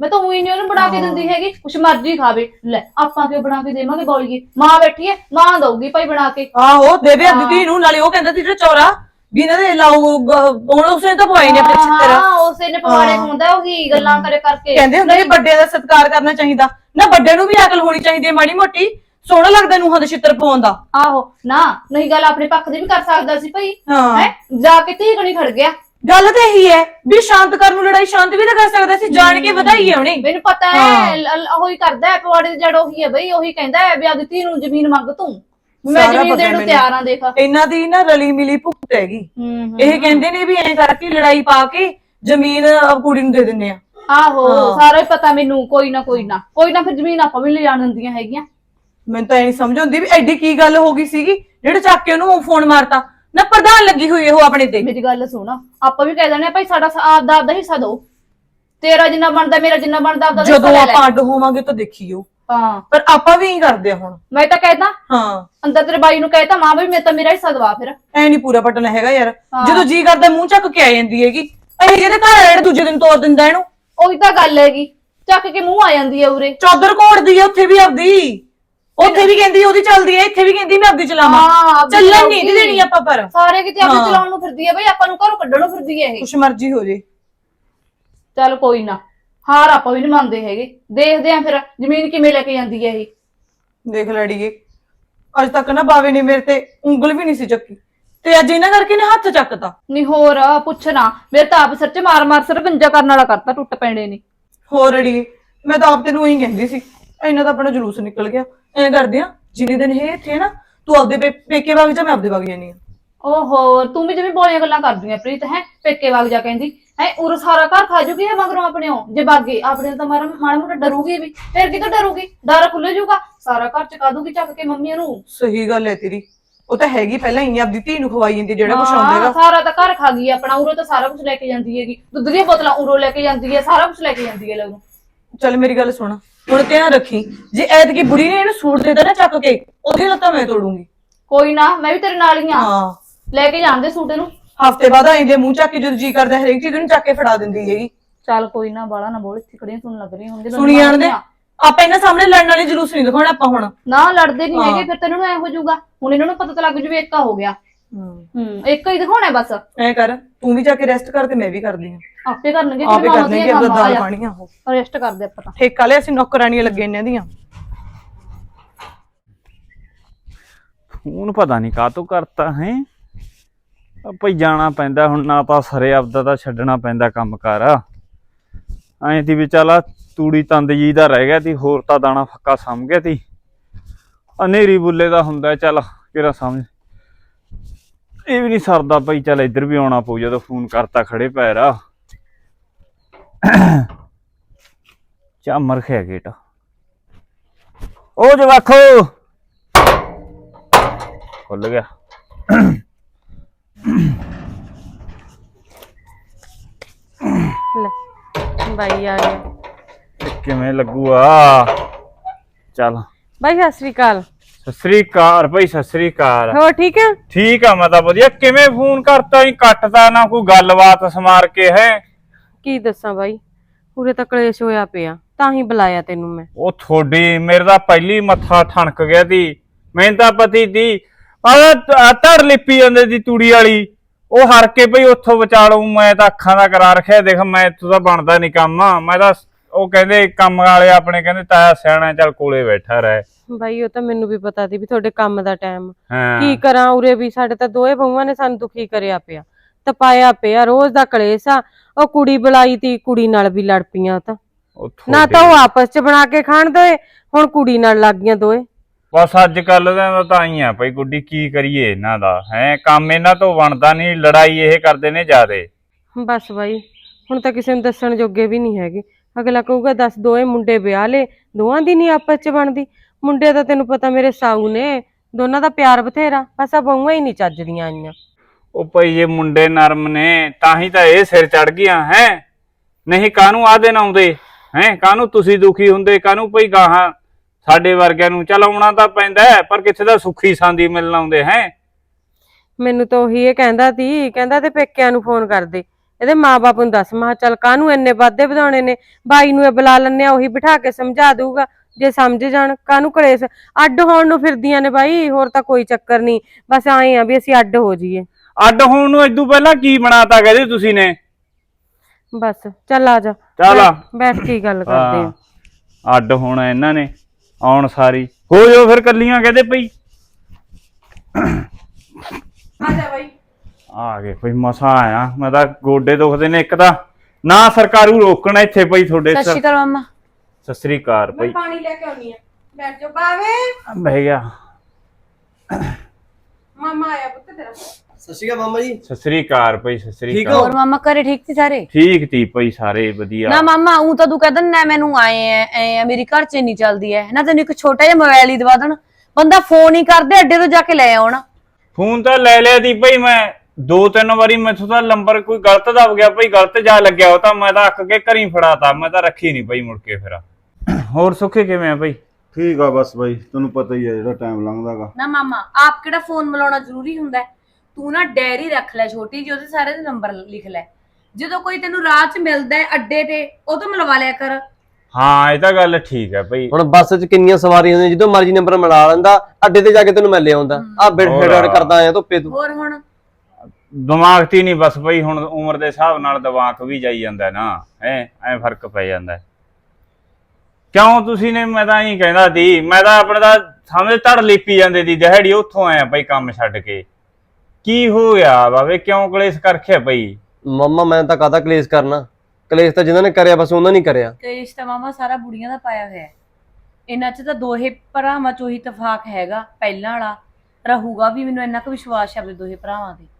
ਮੈਂ ਤਾਂ ਉਹੀ ਨਹੀਂ ਉਹਨੂੰ ਬਣਾ ਕੇ ਦਿੰਦੀ ਹੈਗੀ ਕੁਛ ਮਰਜ਼ੀ ਖਾਵੇ। ਲੈ ਆਪਾਂ ਕਿਉਂ ਬਣਾ ਕੇ ਦੇਵਾਂਗੇ ਬੋਲੀਏ? ਮਾਂ ਬੈਠੀ ਹੈ ਮਾਂ ਦਊਗੀ ਭਾਈ ਬਣਾ ਕੇ। ਆਹੋ ਦੇਵੇ ਅੱਧੀ ਨੂੰ ਨਾਲੇ ਉਹ ਕਹਿੰਦਾ ਸੀ ਜਿਹੜਾ ਚੌਰਾ ਵੀ ਇਹਨਾਂ ਦੇ ਲਾਊ ਹੁਣ ਉਸਨੇ ਤਾਂ ਪਵਾਈ ਨੇ ਆਪਣੇ ਛਿੱਤਰ। ਹਾਂ ਉਸੇ ਨੇ ਪਵਾੜੇ ਹੁੰਦਾ ਉਹੀ ਗੱਲਾਂ ਕਰੇ ਕਰਕੇ। ਕਹਿੰਦੇ ਹੁੰਦੇ ਨੇ ਵੱਡਿਆਂ ਦਾ ਸਤਿਕਾਰ ਕਰਨਾ ਚਾਹੀਦਾ। ਨਾ ਵੱਡਿਆਂ ਨੂੰ ਵੀ ਅਕਲ ਹੋਣੀ ਚਾਹੀਦੀ ਹੈ ਮਾੜੀ ਮੋਟੀ ਸੋਹਣਾ ਲੱਗਦਾ ਨੂੰਹਾਂ ਦੇ ਛਿੱਤਰ ਪਵਾਉਂਦਾ ਆਹੋ ਨਾ ਨਹੀਂ ਗੱਲ ਆਪਣੇ ਪੱਖ ਦੀ ਵੀ ਕਰ ਸਕਦਾ ਸੀ ਭਾਈ। ਹਾਂ। ਹੈ ਜਾ ਕੇ ਧੀ ਗਣੀ ਖੜ ਗਿਆ। ਗੱਲ ਤਾਂ ਇਹੀ ਹੈ ਵੀ ਸ਼ਾਂਤ ਕਰਨ ਨੂੰ ਲੜਾਈ ਸ਼ਾਂਤ ਵੀ ਤਾਂ ਕਰ ਸਕਦਾ ਸੀ ਜਾਣ ਕੇ ਵਧਾਈ ਹੈ ਉਹਨੇ। ਮੈਨੂੰ ਪਤਾ ਹੈ ਲ- ਲ- ਉਹੀ ਕਰਦਾ ਹੈ ਪਵਾੜੇ ਦੀ ਜੜ ਉਹੀ ਹੈ ਬਈ ਉਹੀ ਕਹਿੰਦਾ ਹੈ ਵੀ ਆਪਦੀ ਧੀ ਨੂੰ ਜ਼ਮੀਨ ਮੰਗ ਤੂੰ। ਮੈਂ ਸਾਰਾ ਜ਼ਮੀਨ ਪਤਾ ਦੇਣ ਨੂੰ ਮੈਨੂੰ। ਤਿਆਰ ਆਂ ਦੇਖ। ਇਹਨਾਂ ਦੀ ਨਾ ਰਲੀ ਮਿਲੀ ਭੁਗਤ ਹੈਗੀ। ਹੂੰ ਇਹ ਕਹਿੰਦੇ ਨੇ ਵੀ ਐਂ ਕਰਕੇ ਲੜਾਈ ਪਾ ਕੇ ਜ਼ਮੀਨ ਅਹ ਕੁੜੀ ਨੂੰ ਦੇ ਦਿੰਨੇ ਆ। ਆਹੋ ਸਾਰਾ ਹੀ ਪਤਾ ਮੈਨੂੰ ਕੋਈ ਨਾ ਕੋਈ ਨਾ। ਕੋਈ ਨਾ ਫਿਰ ਜ਼ਮੀਨ ਆਪਾਂ ਵੀ ਲੈ ਜਾਣ ਦਿੰਦੀਆਂ ਹੈਗੀਆਂ। ਮੈਨੂੰ ਤਾਂ ਇਹ ਨਹੀਂ ਸਮਝ ਆਉਂਦੀ ਵੀ ਐਡੀ ਕੀ ਗੱਲ ਹੋ ਗਈ ਸੀਗੀ ਜਿਹੜੇ ਚੱਕ ਕੇ ਉਹਨੂੰ ਫੋਨ ਮਾਰਤਾ। ਨਾ ਪ੍ਰਧਾਨ ਲੱਗੀ ਹੋਈ ਉਹ ਆਪਣੇ ਤੇ। ਮੇਰੀ ਗੱਲ ਸੁਣ ਆਪਾਂ ਵੀ ਕਹਿ ਦਿੰਦੇ ਆ ਭਾਈ ਸਾਡਾ ਸ- ਆਪਦਾ ਆਪਦਾ ਹਿੱਸਾ ਦਿਓ। ਤੇਰਾ ਜਿੰਨਾ ਬਣਦਾ ਮੇਰਾ ਜਿੰਨਾ ਬਣਦਾ ਆਪਦਾ ਹਿੱਸਾ ਜਦੋਂ ਲੈ ਲੈ ਆਪਾਂ ਅੱਡ ਹੋਵਾਂਗੇ ਤਾਂ ਦੇਖੀਓ। ਹਾਂ। ਪਰ ਆਪਾਂ ਵੀ ਹੀ ਕਰਦੇ ਆ ਹੁਣ। ਮੈਂ ਤਾਂ ਕਹਿਦਾ ਹਾਂ। ਅੰਦਰ ਤੇਰੇ ਬਾਈ ਨੂੰ ਕਹਿਤਾ ਮਾਂ ਬਈ ਮੈਂ ਤਾਂ ਮੇਰਾ ਹਿੱਸਾ ਦਵਾ ਫਿਰ। ਐ ਨਹੀਂ ਪੂਰਾ ਪਟਣਾ ਹੈਗਾ ਯਾਰ। ਹਾਂ। ਜਦੋਂ ਜੀ ਕਰਦਾ ਮੂੰਹ ਚੱਕ ਕੇ ਆ ਜਾਂਦੀ ਹੈਗੀ। ਇਹ ਜਿਹਦੇ ਘਰ ਵਾਲੇ ਦੂਜੇ ਦਿਨ ਤੋੜ ਦਿੰਦਾ ਇਹਨੂੰ। ਉਹੀ ਤਾਂ ਗੱਲ ਹੈਗੀ। ਚੱਕ ਕੇ ਮੂੰਹ ਆ ਜਾਂਦੀ ਹੈ ਉਰੇ। ਚੌਧਰ ਕੋੜਦੀ ਆ ਉੱਥੇ ਵੀ ਆਪਦੀ। ਉੱਥੇ ਵੀ ਕਹਿੰਦੀ ਉਹਦੀ ਚੱਲਦੀ ਹੈ ਇੱਥੇ ਵੀ ਕਹਿੰਦੀ ਮੈਂ ਆਪਦੀ ਹਾਂ, ਚਲਾਵਾਂ ਆਪਦੀ ਚੱਲਣ ਨਹੀਂ ਚਲਾਊਗੀ। ਦੇਣੀ ਆਪਾਂ ਪਰ। ਸਾਰੇ ਕਿਤੇ ਆਪਣੇ ਹਾਂ। ਚਲਾਉਣ ਨੂੰ ਫਿਰਦੀ ਹੈ ਬਈ ਆਪਾਂ ਨੂੰ ਘਰੋਂ ਕੱਢਣ ਨੂੰ ਫਿਰਦੀ ਹੈ ਇਹ। ਕੁਛ ਮਰਜ਼ੀ ਹੋ ਜੇ। ਚੱਲ ਕੋਈ ਨਾ ਹਾਰ ਆਪਾਂ ਵੀ ਨਹੀਂ ਮੰਨਦੇ ਹੈਗੇ। ਦੇਖਦੇ ਆਂ ਫਿਰ ਜ਼ਮੀਨ ਕਿਵੇਂ ਲੈ ਕੇ ਜਾਂਦੀ ਹੈ ਇਹ। ਦੇਖ ਲੜੀਏ ਅੱਜ ਤੱਕ ਨਾ ਬਾਵੇ ਨੇ ਮੇਰੇ ਤੇ ਉਂਗਲ ਵੀ ਨਹੀਂ ਸੀ ਚੱਕੀ। ਤੇ ਅੱਜ ਇਹਨਾਂ ਕਰਕੇ ਨੇ ਹੱਥ ਚੱਕਤਾ। ਨਹੀਂ ਹੋਰ ਪੁੱਛਣਾ ਮੇਰੇ ਤਾਂ ਆਪ ਸਿਰ 'ਚ ਮਾਰ ਮਾਰ ਸਿਰ ਗੰਜਾ ਕਰਨ ਵਾਲਾ ਕਰਤਾ ਟੁੱਟ ਪੈਣੇ ਨੇ। ਹੋਰ ਅੜੀਏ ਮੈਂ ਤਾਂ ਆਪ ਤੈਨੂੰ ਇਹੀ ਕਹਿੰਦੀ ਸੀ। ਇਹਨਾਂ ਦਾ ਆਪਣਾ ਜਲੂਸ ਨਿਕਲ ਗਿਆ। ਐਂ ਕਰਦੇ ਆ ਜਿੰਨੇ ਦਿਨ ਇਹ ਇੱਥੇ ਆ ਨਾ ਤੂੰ ਆਪਦੇ ਪੇ- ਪੇਕੇ ਵਗ ਜਾ ਮੈਂ ਆਪਦੇ ਵਗ ਜਾਨੀ ਆ ਓਹੋ ਤੂੰ ਵੀ ਜਿਵੇਂ ਬੋਲੀਆਂ ਗੱਲਾਂ ਕਰਦੀ ਐ ਪ੍ਰੀਤ ਹੈ? ਪੇਕੇ ਵਗ ਜਾ ਕਹਿੰਦੀ। ਹੈ ਉਰ ਸਾਰਾ ਘਰ ਖਾ ਜੂਗੀ ਹੈ ਮਗਰੋਂ ਆਪਣੇੋਂ ਜੇ ਬਾਗੇ ਆਪਣੇ ਤੋਂ ਮਾਰਾ ਮਾੜਾ ਮੋਟਾ ਡਰੂਗੀ ਵੀ। ਫਿਰ ਕਿਤੋਂ ਡਰੂਗੀ? ਡਰ ਖੁੱਲ ਜੂਗਾ ਸਾਰਾ ਘਰ ਚਕਾ ਦੂਗੀ ਚੱਕ ਕੇ ਮੰਮੀ ਨੂੰ। ਸਹੀ ਗੱਲ ਹੈ ਤੇਰੀ। ਉਹ ਤਾਂ ਹੈਗੀ ਪਹਿਲਾਂ ਹੀ ਆਪਦੀ ਧੀ ਨੂੰ ਖਵਾਈ ਜਾਂਦੀ ਜਿਹੜਾ ਕੁਝ ਹਾਂ, ਆਉਂਦਾਗਾ ਸਾਰਾ ਤਾਂ ਘਰ ਖਾ ਗਈ ਹੈ ਆਪਣਾ ਉਰੋਂ ਤਾਂ ਸਾਰਾ ਕੁਝ ਲੈ ਕੇ ਜਾਂਦੀ ਹੈਗੀ। ਦੁੱਧ ਦੀਆਂ ਬੋਤਲਾਂ ਉਰੋਂ ਲੈ ਕੇ ਜਾਂਦੀ ਹੈ ਸਾਰਾ ਕੁਝ ਲੈ ਕੇ ਜਾਂਦੀ ਹੈ ਲੋਕ ਚੱਲ ਮੇਰੀ ਗੱਲ ਸੁਣ ਹੁਣ ਧਿਆਨ ਰੱਖੀ ਜੇ ਐਤਕੀ ਬੁੜੀ ਨੇ ਇਹਨੂੰ ਸੂਟ ਦੇਤਾ ਨਾ ਚੱਕ ਕੇ ਉਹਦੀ ਲੱਤਾਂ ਮੈਂ ਤੋੜੂੰਗੀ। ਕੋਈ ਨਾ ਮੈਂ ਵੀ ਤੇਰੇ ਨਾਲ ਹੀ ਆ। ਹਾਂ। ਲੈ ਕੇ ਜਾਂਦੇ ਸੂਟ ਇਹਨੂੰ। ਹਫ਼ਤੇ ਬਾਅਦ ਆਈਂਦੇ ਮੂੰਹ ਚੱਕ ਕੇ ਜਦੋਂ ਜੀ ਕਰਦਾ ਹਰੇਕ ਚੀਜ਼ ਨੂੰ ਚੱਕ ਕੇ ਫੜਾ ਦਿੰਦੀ ਹੈਗੀ। ਚੱਲ ਕੋਈ ਨਾ ਬਾਲਾ ਨਾ ਬੋਲ ਇੱਥੇ ਖੜੀਆਂ ਸੁਣ ਲੱਗ ਰਹੀ ਹੁੰਦੀ ਸੁਣੀ ਜਾਣਦੇ ਆਪਾਂ ਇਹਨਾਂ ਸਾਹਮਣੇ ਲੜਨ ਵਾਲੇ ਜਲੂਸ ਨਹੀਂ ਦਿਖਾਉਣਾ ਆਪਾਂ ਹੁਣ। ਨਾ ਲੜਦੇ ਨਹੀਂ ਹੈਗੇ ਫਿਰ ਤੈਨੂੰ ਐ ਹੋ ਜਾਊਗਾ ਹੁਣ ਇਹਨਾਂ ਨੂੰ ਪਤਾ ਤਾਂ ਲੱਗ ਜੂ ਵੀ ਇੱਕਾ ਹੋ ਗਿਆ। ਹੂੰ। ਇੱਕ ਹੀ ਦਿਖਾਉਣਾ ਬਸ। ਐ ਕਰ ਤੂੰ ਵੀ ਜਾ ਕੇ ਰੈਸਟ ਕਰ ਤੇ ਮੈਂ ਵੀ ਕਰਦੀ ਹਾਂ। ਆਪੇ ਕਰਨਗੇ ਆਪੇ ਕਰ ਦੇਂਗੇ ਆਪਦਾ ਦਾਲ ਪਾਣੀ ਆਹੋ ਰੈਸਟ ਕਰਦੇ ਆਪਾਂ ਤਾਂ। ਠੇਕਾ ਲਿਆ ਅਸੀਂ ਨੌਕਰਾਨੀਆਂ ਲੱਗੇ ਇਹਨਾਂ ਦੀਆਂ। ਫੋਨ ਪਤਾ ਨਹੀਂ ਕਾਤੋਂ ਕਰਤਾ ਹੈ। ਭਈ ਜਾਣਾ ਪੈਂਦਾ ਹੁਣ ਨਾ ਤਾਂ ਸਰੇ ਆਪਦਾ ਤਾਂ ਛੱਡਣਾ ਪੈਂਦਾ ਕੰਮ ਕਰ। ਐਂ ਦੀ ਵੀ ਚੱਲ ਆਹ ਤੂੜੀ ਤੰਦ ਜੀ ਦਾ ਰਹਿ ਗਿਆ ਤੀ ਹੋਰ ਤਾਂ ਦਾਣਾ ਫੱਕਾ ਸਮ ਗਿਆ ਤੀ। ਹਨੇਰੀ ਬੁੱਲੇ ਦਾ ਹੁੰਦਾ ਚੱਲ ਕਿਹੜਾ ਸਮਝ ਇਹ ਵੀ ਨਹੀਂ ਸਰਦਾ ਭਈ ਚੱਲ ਇੱਧਰ ਵੀ ਆਉਣਾ ਪਊ ਜਦੋਂ ਫੋਨ ਕਰਤਾ ਖੜੇ ਪੈਰ ਆ। ਚਾਮਰ ਖਿਆ ਗੇਟ। ਉਹ ਜਵਾਖੋ! ਖੁੱਲ ਗਿਆ। ਲੈ ਬਾਈ ਆ ਗਿਆ ਕਿਵੇਂ ਲੱਗੂ ਆ ਚੱਲ। ਬਾਈ ਸਤਿ ਸ੍ਰੀ ਅਕਾਲ। ਸਤਿ ਸ੍ਰੀ ਅਕਾਲ ਭਾਈ ਸਤਿ ਸ੍ਰੀ ਅਕਾਲ ਹੋਰ ਠੀਕ ਹੈ ਠੀਕ ਆ ਮੈਂ ਤਾਂ ਵਧੀਆ। ਕਿਵੇਂ ਫੋਨ ਕਰਤਾ ਹੀ ਕੱਟਦਾ ਨਾ ਕੋਈ ਗੱਲਬਾਤ ਸਮਾਰ ਕੇ ਹੈ? ਕੀ ਦੱਸਾਂ ਬਾਈ? ਪੂਰੇ ਤਾਂ ਕਲੇਸ਼ ਹੋਇਆ ਪਿਆ। ਤਾਂ ਹੀ ਬੁਲਾਇਆ ਤੈਨੂੰ ਮੈਂ। ਉਹ ਥੋੜੀ ਮੇਰੇ ਦਾ ਪਹਿਲੀ ਮੱਥਾ ਠਣਕ ਗਿਆ ਦੀ ਮੈਨੂੰ ਤਾਂ ਪਤੀ ਦੀ ਆ ਧੜ ਲਿਪੀ ਜਾਂਦੇ ਦੀ ਤੂੜੀ ਵਾਲੀ। ਉਹ ਹਰ ਕੇ ਭਈ ਉੱਥੋਂ ਬਚਾਲੂ ਮੈਂ ਤਾਂ ਅੱਖਾਂ ਦਾ ਕਰਾ ਰੱਖਿਆ। ਦੇਖ ਮੈਂ ਇੱਥੋਂ ਤਾਂ ਬਣਦਾ ਨਹੀਂ ਕੰਮ। ਮੈਂ ਤਾਂ ਉਹ ਕਹਿੰਦੇ ਕੰਮ ਵਾਲੇ ਆਪਣੇ ਕਹਿੰਦੇ ਤਾਇਆ ਸਿਆਣਾ ਚੱਲ ਕੋਲੇ ਬੈਠਾ ਰਹਿ। ਬਾਈ ਉਹ ਤਾਂ ਮੈਨੂੰ ਵੀ ਪਤਾ ਸੀ ਵੀ ਤੁਹਾਡੇ ਕੰਮ ਦਾ ਟਾਈਮ ਹਾਂ। ਕੀ ਕਰਾਂ ਉਰੇ ਵੀ ਸਾਡੇ ਤਾਂ ਦੋਏ ਬਹੂਆਂ ਨੇ ਸਾਨੂੰ ਦੁਖੀ ਕਰਿਆ ਪਿਆ। ਤਪਾਇਆ ਪਿਆ ਰੋਜ਼ ਦਾ ਕਲੇਸ਼ ਆ। ਉਹ ਕੁੜੀ ਬੁਲਾਈ ਤੀ ਕੁੜੀ ਨਾਲ ਵੀ ਲੜ ਪਈਆਂ ਉਹ ਤਾਂ। ਉਹ ਨਾ ਤਾਂ ਉਹ ਆਪਸ ਚ ਬਣਾ ਕੇ ਖਾਣ ਦੋਏ ਹੁਣ ਕੁੜੀ ਨਾਲ ਲੱਗ ਗਈਆਂ ਦੋਏ। ਬਸ ਅੱਜ ਕੱਲ ਦਾ ਤਾਂ ਹੀ ਆ ਭਾਈ ਗੁੱਡੀ ਕੀ ਕਰੀਏ ਇਹਨਾਂ ਦਾ? ਹੈ ਕੰਮ ਇਹਨਾਂ ਤੋਂ ਬਣਦਾ ਨਹੀਂ ਲੜਾਈ ਇਹ ਕਰਦੇ ਨੇ ਜਿਆਦੇ। ਬਸ ਬਾਈ ਹੁਣ ਤਾਂ ਕਿਸੇ ਨੂੰ ਦੱਸਣ ਜੋਗੇ ਵੀ ਨਹੀਂ ਹੈਗੇ। ਅਗਲਾ ਕਹੂਗਾ ਦੱਸ ਦੋਏ ਮੁੰਡੇ ਵਿਆਹ ਲੇ ਦੋਵਾਂ ਦੀ ਨਹੀਂ ਆਪਸ ਚ ਬਣਦੀ। ਮੁੰਡੇ ਦਾ ਤੈਨੂੰ ਪਤਾ ਮੇਰੇ ਸਾਊ ਨੇ ਦੋਨਾਂ ਦਾ ਪਿਆਰ ਬਥੇਰਾ ਬਸ ਆ ਬਹੂਆਂ ਹੀ ਨਹੀਂ ਚੱਜਦੀਆਂ ਆਈਆਂ। ਉਹ ਭਾਈ ਇਹ ਮੁੰਡੇ ਨਰਮ ਨੇ ਤਾਂ ਹੀ ਤਾਂ ਇਹ ਸਿਰ ਚੜ ਗਈਆਂ ਹੈ? ਨਹੀਂ ਕਾਹਨੂੰ ਆ ਦਿਨ ਆਉਂਦੇ? ਹੈ? ਕਾਹਨੂੰ ਤੁਸੀਂ ਦੁਖੀ ਹੁੰਦੇ? ਕਾਹਨੂੰ ਭਈ ਗਾਹਾਂ ਸਾਡੇ ਵਰਗਿਆਂ ਨੂੰ? ਚੱਲ ਆਉਣਾ ਤਾਂ ਪੈਂਦਾ ਹੈ, ਪਰ ਕਿੱਥੇ ਦਾ ਸੁੱਖੀ ਸਾਂਦੀ ਮਿਲਣ ਆਉਂਦੇ ਹੈ? ਮੈਨੂੰ ਤਾਂ ਉਹੀ ਇਹ ਕਹਿੰਦਾ ਸੀ ਕਹਿੰਦਾ ਤੇ ਪੇਕਿਆਂ ਨੂੰ ਫੋਨ ਕਰ ਦੇ ਇਹਦੇ ਮਾਪੇ ਨੂੰ ਦੱਸ ਮਾ ਚੱਲ ਕਾਹਨੂੰ ਇੰਨੇ ਵਾਧੇ ਵਧਾਉਣੇ ਨੇ? ਬਾਈ ਨੂੰ ਇਹ ਬੁਲਾ ਲੈਣੇ ਆ ਉਹੀ ਬਿਠਾ ਕੇ ਸਮਝਾ ਦਊਗਾ ਜੇ ਸਮਝ ਜਾਣ ਕਾਹਨੂੰ ਕਲੇਸ਼? ਅੱਡ ਹੋਣ ਨੂੰ ਫਿਰਦੀਆਂ ਨੇ ਬਾਈ ਹੋਰ ਤਾਂ ਕੋਈ ਚੱਕਰ ਨਹੀਂ। ਬਸ ਆਏ ਆ ਵੀ ਅਸੀਂ ਅੱਡ ਹੋ ਜਾਈਏ। ਅੱਡ ਹੋਣ ਨੂੰ ਇਦੋਂ ਪਹਿਲਾਂ ਕੀ ਬਣਾਤਾ ਕਹਿੰਦੇ ਤੁਸੀਂ ਨੇ? ਬਸ ਚੱਲ ਆ ਜਾ। ਚੱਲ ਆ। ਬੈਠ- ਬੈਠ ਕੇ ਹੀ ਗੱਲ ਕਰਦੇ ਆ। ਹਾਂ, ਅੱਡ ਹੋਣਾ ਇਹਨਾਂ ਨੇ ਆਉਣ ਸਾਰੀ। ਹੋ ਜਾਓ ਫਿਰ ਕੱਲੀਆਂ ਕਹਿੰਦੇ ਭਈ ਆ ਜਾ ਬਾਈ। ਆ ਗਏ ਭਈ ਮਸਾ ਆਇਆ। ਮੈਂ ਤਾਂ ਗੋਡੇ ਦੁਖਦੇ ਨੇ ਇੱਕ ਤਾਂ। ਨਾ ਸਰਕਾਰੂ ਰੋਕਣਾ ਇੱਥੇ ਭਈ ਤੁਹਾਡੇ ਸਤਿ ਸ਼੍ਰੀ ਅਕਾਲ ਮਾਮਾ। ਸਤਿ ਸ੍ਰੀ ਅਕਾਲ ਭਈ ਪਾਣੀ ਲੈ ਕੇ ਆਉਣੀ ਆ ਬੈਠ ਜਾ ਬਾਵੇ। ਬਹਿ ਗਿਆ। ਮਾਮਾ ਆਇਆ ਪੁੱਤ ਤੇਰਾ। ਸਤਿ ਸ਼੍ਰੀ ਅਕਾਲ ਮਾਮਾ ਜੀ। ਸਤਿ ਸ੍ਰੀ ਅਕਾਲ ਭਈ ਸਤਿ ਸ੍ਰੀ ਠੀਕ ਅਕਾਲ। ਹੋ? ਹੋਰ ਮਾਮਾ ਘਰੇ ਠੀਕ ਸੀ ਸਾਰੇ? ਠੀਕ ਤੀ ਭਈ ਸਾਰੇ ਵਧੀਆ। ਨਾ ਮਾਮਾ ਉਹ ਤਾਂ ਤੂੰ ਕਹਿ ਦਿੰਦਾ ਮੈਨੂੰ ਆਏ ਐ ਐ ਆ, ਮੇਰੀ ਘਰ ਚ ਨਹੀਂ ਚੱਲਦੀ ਐ। ਨਾ ਤੈਨੂੰ ਇੱਕ ਛੋਟਾ ਜਿਹਾ ਮੋਬਾਈਲ ਹੀ ਦਵਾ ਦੇਣ। ਬੰਦਾ ਫੋਨ ਹੀ ਕਰਦੇ ਅੱਡੇ ਤੋਂ ਜਾ ਕੇ ਲੈ ਆਉਣ। ਫੋਨ ਤਾਂ ਲੈ ਲਿਆ ਭਈ ਮੈਂ। ਦੋ ਤਿੰਨ ਵਾਰੀ ਮੈਥੋਂ ਤਾਂ ਨੰਬਰ ਕੋਈ ਗਲਤ ਦਬ ਗਿਆ ਭਈ ਗਲਤ ਜਾ ਲੱਗਿਆ ਉਹ ਤਾਂ ਮੈਂ ਤਾਂ ਅੱਕ ਕੇ ਘਰੀ ਫੜਾਤਾ ਮੈਂ ਤਾਂ ਰੱਖੀ ਨਹੀਂ ਭਈ ਮੁੜ ਕੇ ਫਿਰ। ਹੋਰ ਸੁੱਖੇ ਕਿਵੇਂ ਆ ਭਈ? ਠੀਕ ਆ ਬਸ ਬਾਈ ਤੈਨੂੰ ਪਤਾ ਹੀ ਹੈ ਜਿਹੜਾ ਟਾਈਮ ਲੰਘਦਾਗਾ ਨਾ ਮਾਮਾ ਆਪ ਕਿਹੜਾ ਫੋਨ ਮਿਲਾਉਣਾ ਜ਼ਰੂਰੀ ਹੁੰਦਾ ਹੈ? ਤੂੰ ਨਾ ਡਾਇਰੀ ਰੱਖ ਲੈ ਛੋਟੀ ਜਿਹੀ ਉਹਦੇ ਸਾਰੇ ਦੇ ਨੰਬਰ ਲਿਖ ਲੈ। ਜਦੋਂ ਕੋਈ ਤੈਨੂੰ ਰਾਹ 'ਚ ਮਿਲਦਾ ਹੈ ਅੱਡੇ ਤੇ ਉਹ ਤੋਂ ਮਿਲਵਾ ਲਿਆ ਕਰ। ਹਾਂ ਇਹ ਤਾਂ ਗੱਲ ਠੀਕ ਹੈ ਭਈ। ਹੁਣ ਬੱਸ 'ਚ ਕਿੰਨੀਆਂ ਸਵਾਰੀਆਂ ਹੁੰਦੀਆਂ ਜਦੋਂ ਮਰਜ਼ੀ ਨੰਬਰ ਮਿਲਾ ਲੈਂਦਾ ਅੱਡੇ ਤੇ ਜਾ ਕੇ ਤੈਨੂੰ ਮਿਲ ਆਉਂਦਾ ਆ ਬਿੜ ਹੋਰ। ਫੇੜ ਕਰਦਾ ਆਇਆ ਧੁੱਪੇ ਤੂੰ। ਹੋਰ ਹੁਣ? ਦਿਮਾਗ ਤੇ ਨਹੀਂ ਬਸ ਭਈ ਹੁਣ ਉਮਰ ਦੇ ਹਿਸਾਬ ਨਾਲ ਦਿਮਾਗ ਵੀ ਜਾਈ ਜਾਂਦਾ ਨਾ ਹੈ ਐ ਫ਼ਰਕ ਪੈ ਜਾਂਦਾ। ਹੈ। ਕਿਉਂ ਤੁਸੀਂ ਨੇ ਮੈਂ ਤਾਂ ਇਹੀ ਕਹਿੰਦਾ ਸੀ ਮੈਂ ਤਾਂ ਆਪਣੇ ਦਾ ਸਮਝ ਧੜ ਲਿਪੀ ਜਾਂਦੇ ਦੀ ਦਿਹਾੜੀ ਉੱਥੋਂ ਆਇਆ ਭਈ ਕੰਮ ਛੱਡ ਕੇ। ਕੀ ਹੋ ਗਿਆ ਬਾਵੇ ਕਿਉਂ ਕਲੇਸ਼ ਕਰਖਿਆ ਭਈ ਮੰਮਾ ਮੈਂ ਤਾਂ ਕਾਹਦਾ ਕਲੇਸ਼ ਕਰਨਾ? ਕਲੇਸ਼ ਤਾਂ ਜਿਨ੍ਹਾਂ ਨੇ ਕਰਿਆ ਬਸ ਉਹਨਾਂ ਨੇ ਕਰਿਆ। ਕਲੇਸ਼ ਤਾਂ ਮਾਮਾ ਸਾਰਾ ਬੁੜੀਆਂ ਦਾ ਪਾਇਆ ਹੋਇਆ ਹੈ। ਇਹਨਾਂ 'ਚ ਤਾਂ ਦੋਹੇ ਭਰਾਵਾਂ 'ਚ ਉਹੀ ਤਫਾਕ ਹੈਗਾ ਪਹਿਲਾਂ ਵਾਲਾ। ਰਹੂਗਾ ਵੀ ਮੈਨੂੰ ਇੰਨਾ ਕੁ ਵਿਸ਼ਵਾਸ ਹੈ ਆਪਣੇ ਦੋਹੇ ਭਰਾਵਾਂ ਤੇ।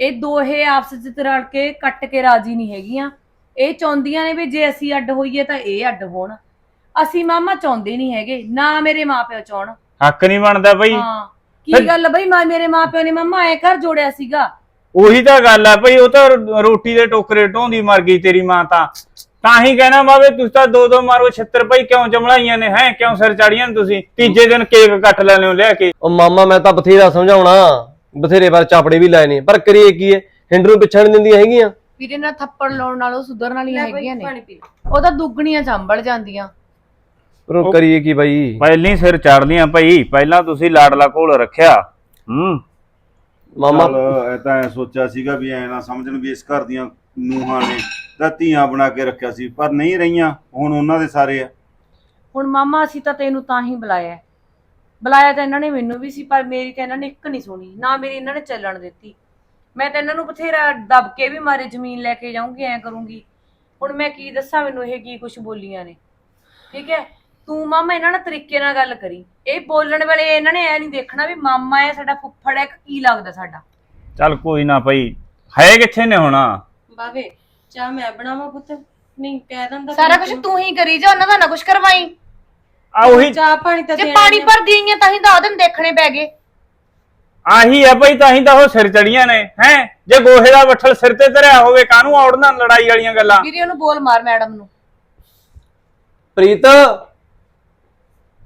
ਇਹ ਦੋਹੇ ਆਪਸ ਵਿੱਚ ਰਲ ਕੇ ਕੱਟ ਕੇ ਰਾਜੀ ਨਹੀਂ ਹੈਗੀਆਂ। ਇਹ ਚਾਹੁੰਦੀਆਂ ਨੇ ਵੀ ਜੇ ਅਸੀਂ ਅੱਡ ਹੋਈਏ ਤਾਂ ਇਹ ਅੱਡ ਹੋਣ। ਅਸੀਂ ਮਾਮਾ ਚਾਹੁੰਦੇ ਨਹੀਂ ਹੈਗੇ ਨਾ ਮੇਰੇ ਮਾਪਿਓ ਚਾਹਣ। ਹੱਕ ਨਹੀਂ ਬਣਦਾ ਬਈ। ਹਾਂ ਕੀ ਗੱਲ ਬਈ? ਮਾ ਮੇਰੇ ਮਾਪਿਓ ਨੇ ਮਾਮਾ ਐ ਘਰ ਜੋੜਿਆ ਸੀਗਾ। ਉਹੀ ਤਾਂ ਗੱਲ ਆ ਭਈ ਉਹ ਤਾਂ ਰੋਟੀ ਦੇ ਟੋਕਰੇ ਢੋਂਦੀ ਮਰ ਗਈ ਤੇਰੀ ਮਾਂ ਤਾਂ। ਤਾਂ ਹੀ ਕਹਿਣਾ ਬਾਵੇ ਤੁਸੀਂ ਤਾਂ ਦੋ ਦੋ ਮਾਰੋ 76 ਭਈ ਕਿਉਂ ਚਮਲਾਈਆਂ ਨੇ? ਹੈ ਕਿਉਂ ਸਿਰ ਚਾੜੀਆਂ ਨੇ ਤੁਸੀਂ? ਤੀਜੇ ਦਿਨ ਕੇਕ ਕੱਟ ਲੈਣੇ ਹੋ ਲਿਆ ਕੇ। ਉਹ ਮਾਮਾ ਮੈਂ ਤਾਂ ਬਥੇਰਾ ਸਮਝਾਉਣਾ। ਬਥੇਰੇ ਵਾਰ ਚਾਪੜੇ ਵੀ ਲਾਏ ਨੇ ਪਰ ਕਰੀਏ ਕੀ ਹੈ? ਹਿੰਡ ਨੂੰ ਨਹੀਂ ਦਿੰਦੀਆਂ ਹੈਗੀਆਂ। ਵੀਰੇ ਨਾਲ ਥੱਪੜ ਲਾਉਣ ਨਾਲੋਂ ਸੁਧਰਨ ਵਾਲੀਆਂ ਹੈਗੀਆਂ ਨੇ। ਪਾਣੀ ਪੀ ਲੈ। ਉਹ ਤਾਂ ਦੁੱਗਣੀਆਂ ਚੰਬਲ ਜਾਂਦੀਆਂ। ਪਰ ਉਹ ਕਰੀਏ ਕੀ ਬਾਈ? ਪਹਿਲੀ ਸਿਰ ਚਾੜਦੀਆਂ ਭਈ ਪਹਿਲਾਂ ਤੁਸੀਂ ਲਾਡਲਾ ਕੋਲ ਰੱਖਿਆ। ਹੂੰ। ਮਾਮਾ। ਚੱਲ ਇਹ ਤਾਂ ਐ ਸੋਚਿਆ ਸੀਗਾ ਵੀ ਐ ਨਾ ਸਮਝਣ ਵੀ ਇਸ ਘਰ ਦੀਆਂ ਨੂਹਾਂ ਨੇ ਤਾਂ ਧੀਆਂ ਬਣਾ ਕੇ ਰੱਖਿਆ ਸੀ ਪਰ ਨਹੀਂ ਰਹੀਆਂ ਹੁਣ ਉਹਨਾਂ ਦੇ ਸਾਰੇ ਆ। ਹੁਣ ਮਾਮਾ ਅਸੀਂ ਤਾਂ ਤੈਨੂੰ ਤਾਂ ਹੀ ਬੁਲਾਇਆ। ਹੈ। ਬੁਲਾਇਆ ਤਾਂ ਇਹਨਾਂ ਨੇ ਮੈਨੂੰ ਵੀ ਸੀ ਪਰ ਮੇਰੀ ਤਾਂ ਇਹਨਾਂ ਨੇ ਇੱਕ ਨਹੀਂ ਸੁਣੀ ਨਾ ਮੇਰੀ ਇਹਨਾਂ ਨੇ ਚੱਲਣ ਦਿੱਤੀ। ਮੈਂ ਤਾਂ ਇਹਨਾਂ ਨੂੰ ਬਥੇਰਾ ਦਬ ਕੇ ਵੀ ਮਾਰੇ ਜ਼ਮੀਨ ਲੈ ਕੇ ਜਾਊਂਗੀ ਐ ਕਰੂੰਗੀ। ਹੁਣ ਮੈਂ ਕੀ ਦੱਸਾਂ ਮੈਨੂੰ ਇਹ ਕੀ ਕੁਝ ਬੋਲੀਆਂ ਨੇ। ਠੀਕ ਹੈ? ਤੂੰ ਮਾਮਾ ਇਹਨਾਂ ਨਾਲ ਤਰੀਕੇ ਨਾਲ ਗੱਲ ਕਰੀ। ਇਹ ਬੋਲਣ ਵੇਲੇ ਇਹਨਾਂ ਨੇ ਐ ਨਹੀਂ ਦੇਖਣਾ ਵੀ ਮਾਮਾ ਹੈ ਸਾਡਾ ਫੁੱਫੜ ਕਿ ਕੀ ਲੱਗਦਾ ਸਾਡਾ? ਚੱਲ ਕੋਈ ਨਾ ਭਈ ਹੈ ਕਿੱਥੇ ਨੇ ਹੁਣ? ਬਾਵੇ ਚਾਹ ਮੈਂ ਬਣਾਵਾਂ ਪੁੱਤ? ਨਹੀਂ ਕਹਿ ਦਿੰਦਾ ਸਾਰਾ ਕੁਝ ਤੂੰ। ਹੀ ਕਰੀ ਜਾ ਉਹਨਾਂ ਦਾ ਨਾ ਕੁਝ ਕਰਵਾਈ। ਆ ਉਹੀ ਚਾਹ ਪਾਣੀ ਤਾਂ ਜੇ ਦੇਣਾ ਪਾਣੀ ਹੀ ਆ। ਭਰਦੀ ਆਈਆਂ ਤਾਂ ਹੀ ਤਾਂ ਉਹਦੇ ਦੇਖਣੇ ਪੈ ਗਏ। ਆਹੀ ਹੈ ਭਈ ਤਾਂ ਹੀ ਤਾਂ ਉਹ ਸਿਰ ਚੜੀਆਂ ਨੇ ਹੈ? ਜੇ ਗੋਹੇ ਦਾ ਵੱਠਲ ਸਿਰ ਤੇ ਧਰਿਆ ਹੋਵੇ ਕਾਹਨੂੰ ਔੜਨਾ ਲੜਾਈ ਵਾਲੀਆਂ ਗੱਲਾਂ? ਵੀਰੇ ਉਹਨੂੰ ਬੋਲ ਮਾਰ ਮੈਡਮ ਨੂੰ। ਪ੍ਰੀਤ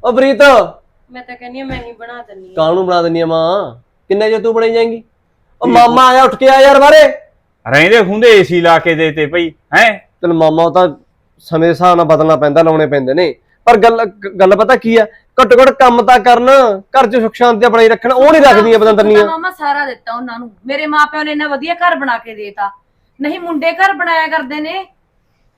ਉਹ ਪ੍ਰੀਤ। ਮੈਂ ਤਾਂ ਕਹਿੰਦੀ ਆ ਮੈਂ ਹੀ ਬਣਾ ਦਿੰਨੀ ਆ ਕਾਹਨੂੰ ਬਣਾ ਦਿੰਨੀ ਆ ਮਾਂ? ਕਿੰਨੇ ਜੇ ਤੂੰ ਬਣਾਈ ਜਾਏਂਗੀ? ਉਹ ਮਾਮਾ ਆਇਆ ਉੱਠ ਕੇ ਆ ਯਾਰ ਬਾਰੇ ਰਹਿੰਦੇ ਹੁੰਦੇ ਏਸੀ ਲਾ ਕੇ ਦੇਤੇ ਭਈ ਹੈ? ਚਲ ਮਾਮਾ ਉਹ ਤਾਂ ਸਮੇਂ ਦੇ ਹਿਸਾਬ ਨਾਲ ਬਦਲਣਾ ਪੈਂਦਾ ਲਾਉਣੇ ਪੈਂਦੇ ਨੇ। ਪਰ ਗੱਲ ਗੱਲ ਪਤਾ ਕੀ ਆ? ਘੱਟੋ ਘੱਟ ਕੰਮ ਤਾਂ ਕਰਨ ਘਰ 'ਚ ਸੁਖ ਸ਼ਾਂਤੀ ਬਣਾਈ ਰੱਖਣ ਉਹ ਨਹੀਂ ਰੱਖਦੀਆਂ ਬਦੰਦਰਨੀਆਂ ਮਾਮਾ ਸਾਰਾ ਦਿੱਤਾ ਉਹਨਾਂ ਨੂੰ। ਮੇਰੇ ਮਾਪਿਆਂ ਨੇ ਇੰਨਾ ਵਧੀਆ ਘਰ ਬਣਾ ਕੇ ਦੇਤਾ ਨਹੀਂ ਮੁੰਡੇ ਘਰ ਬਣਾਇਆ ਕਰਦੇ ਨੇ।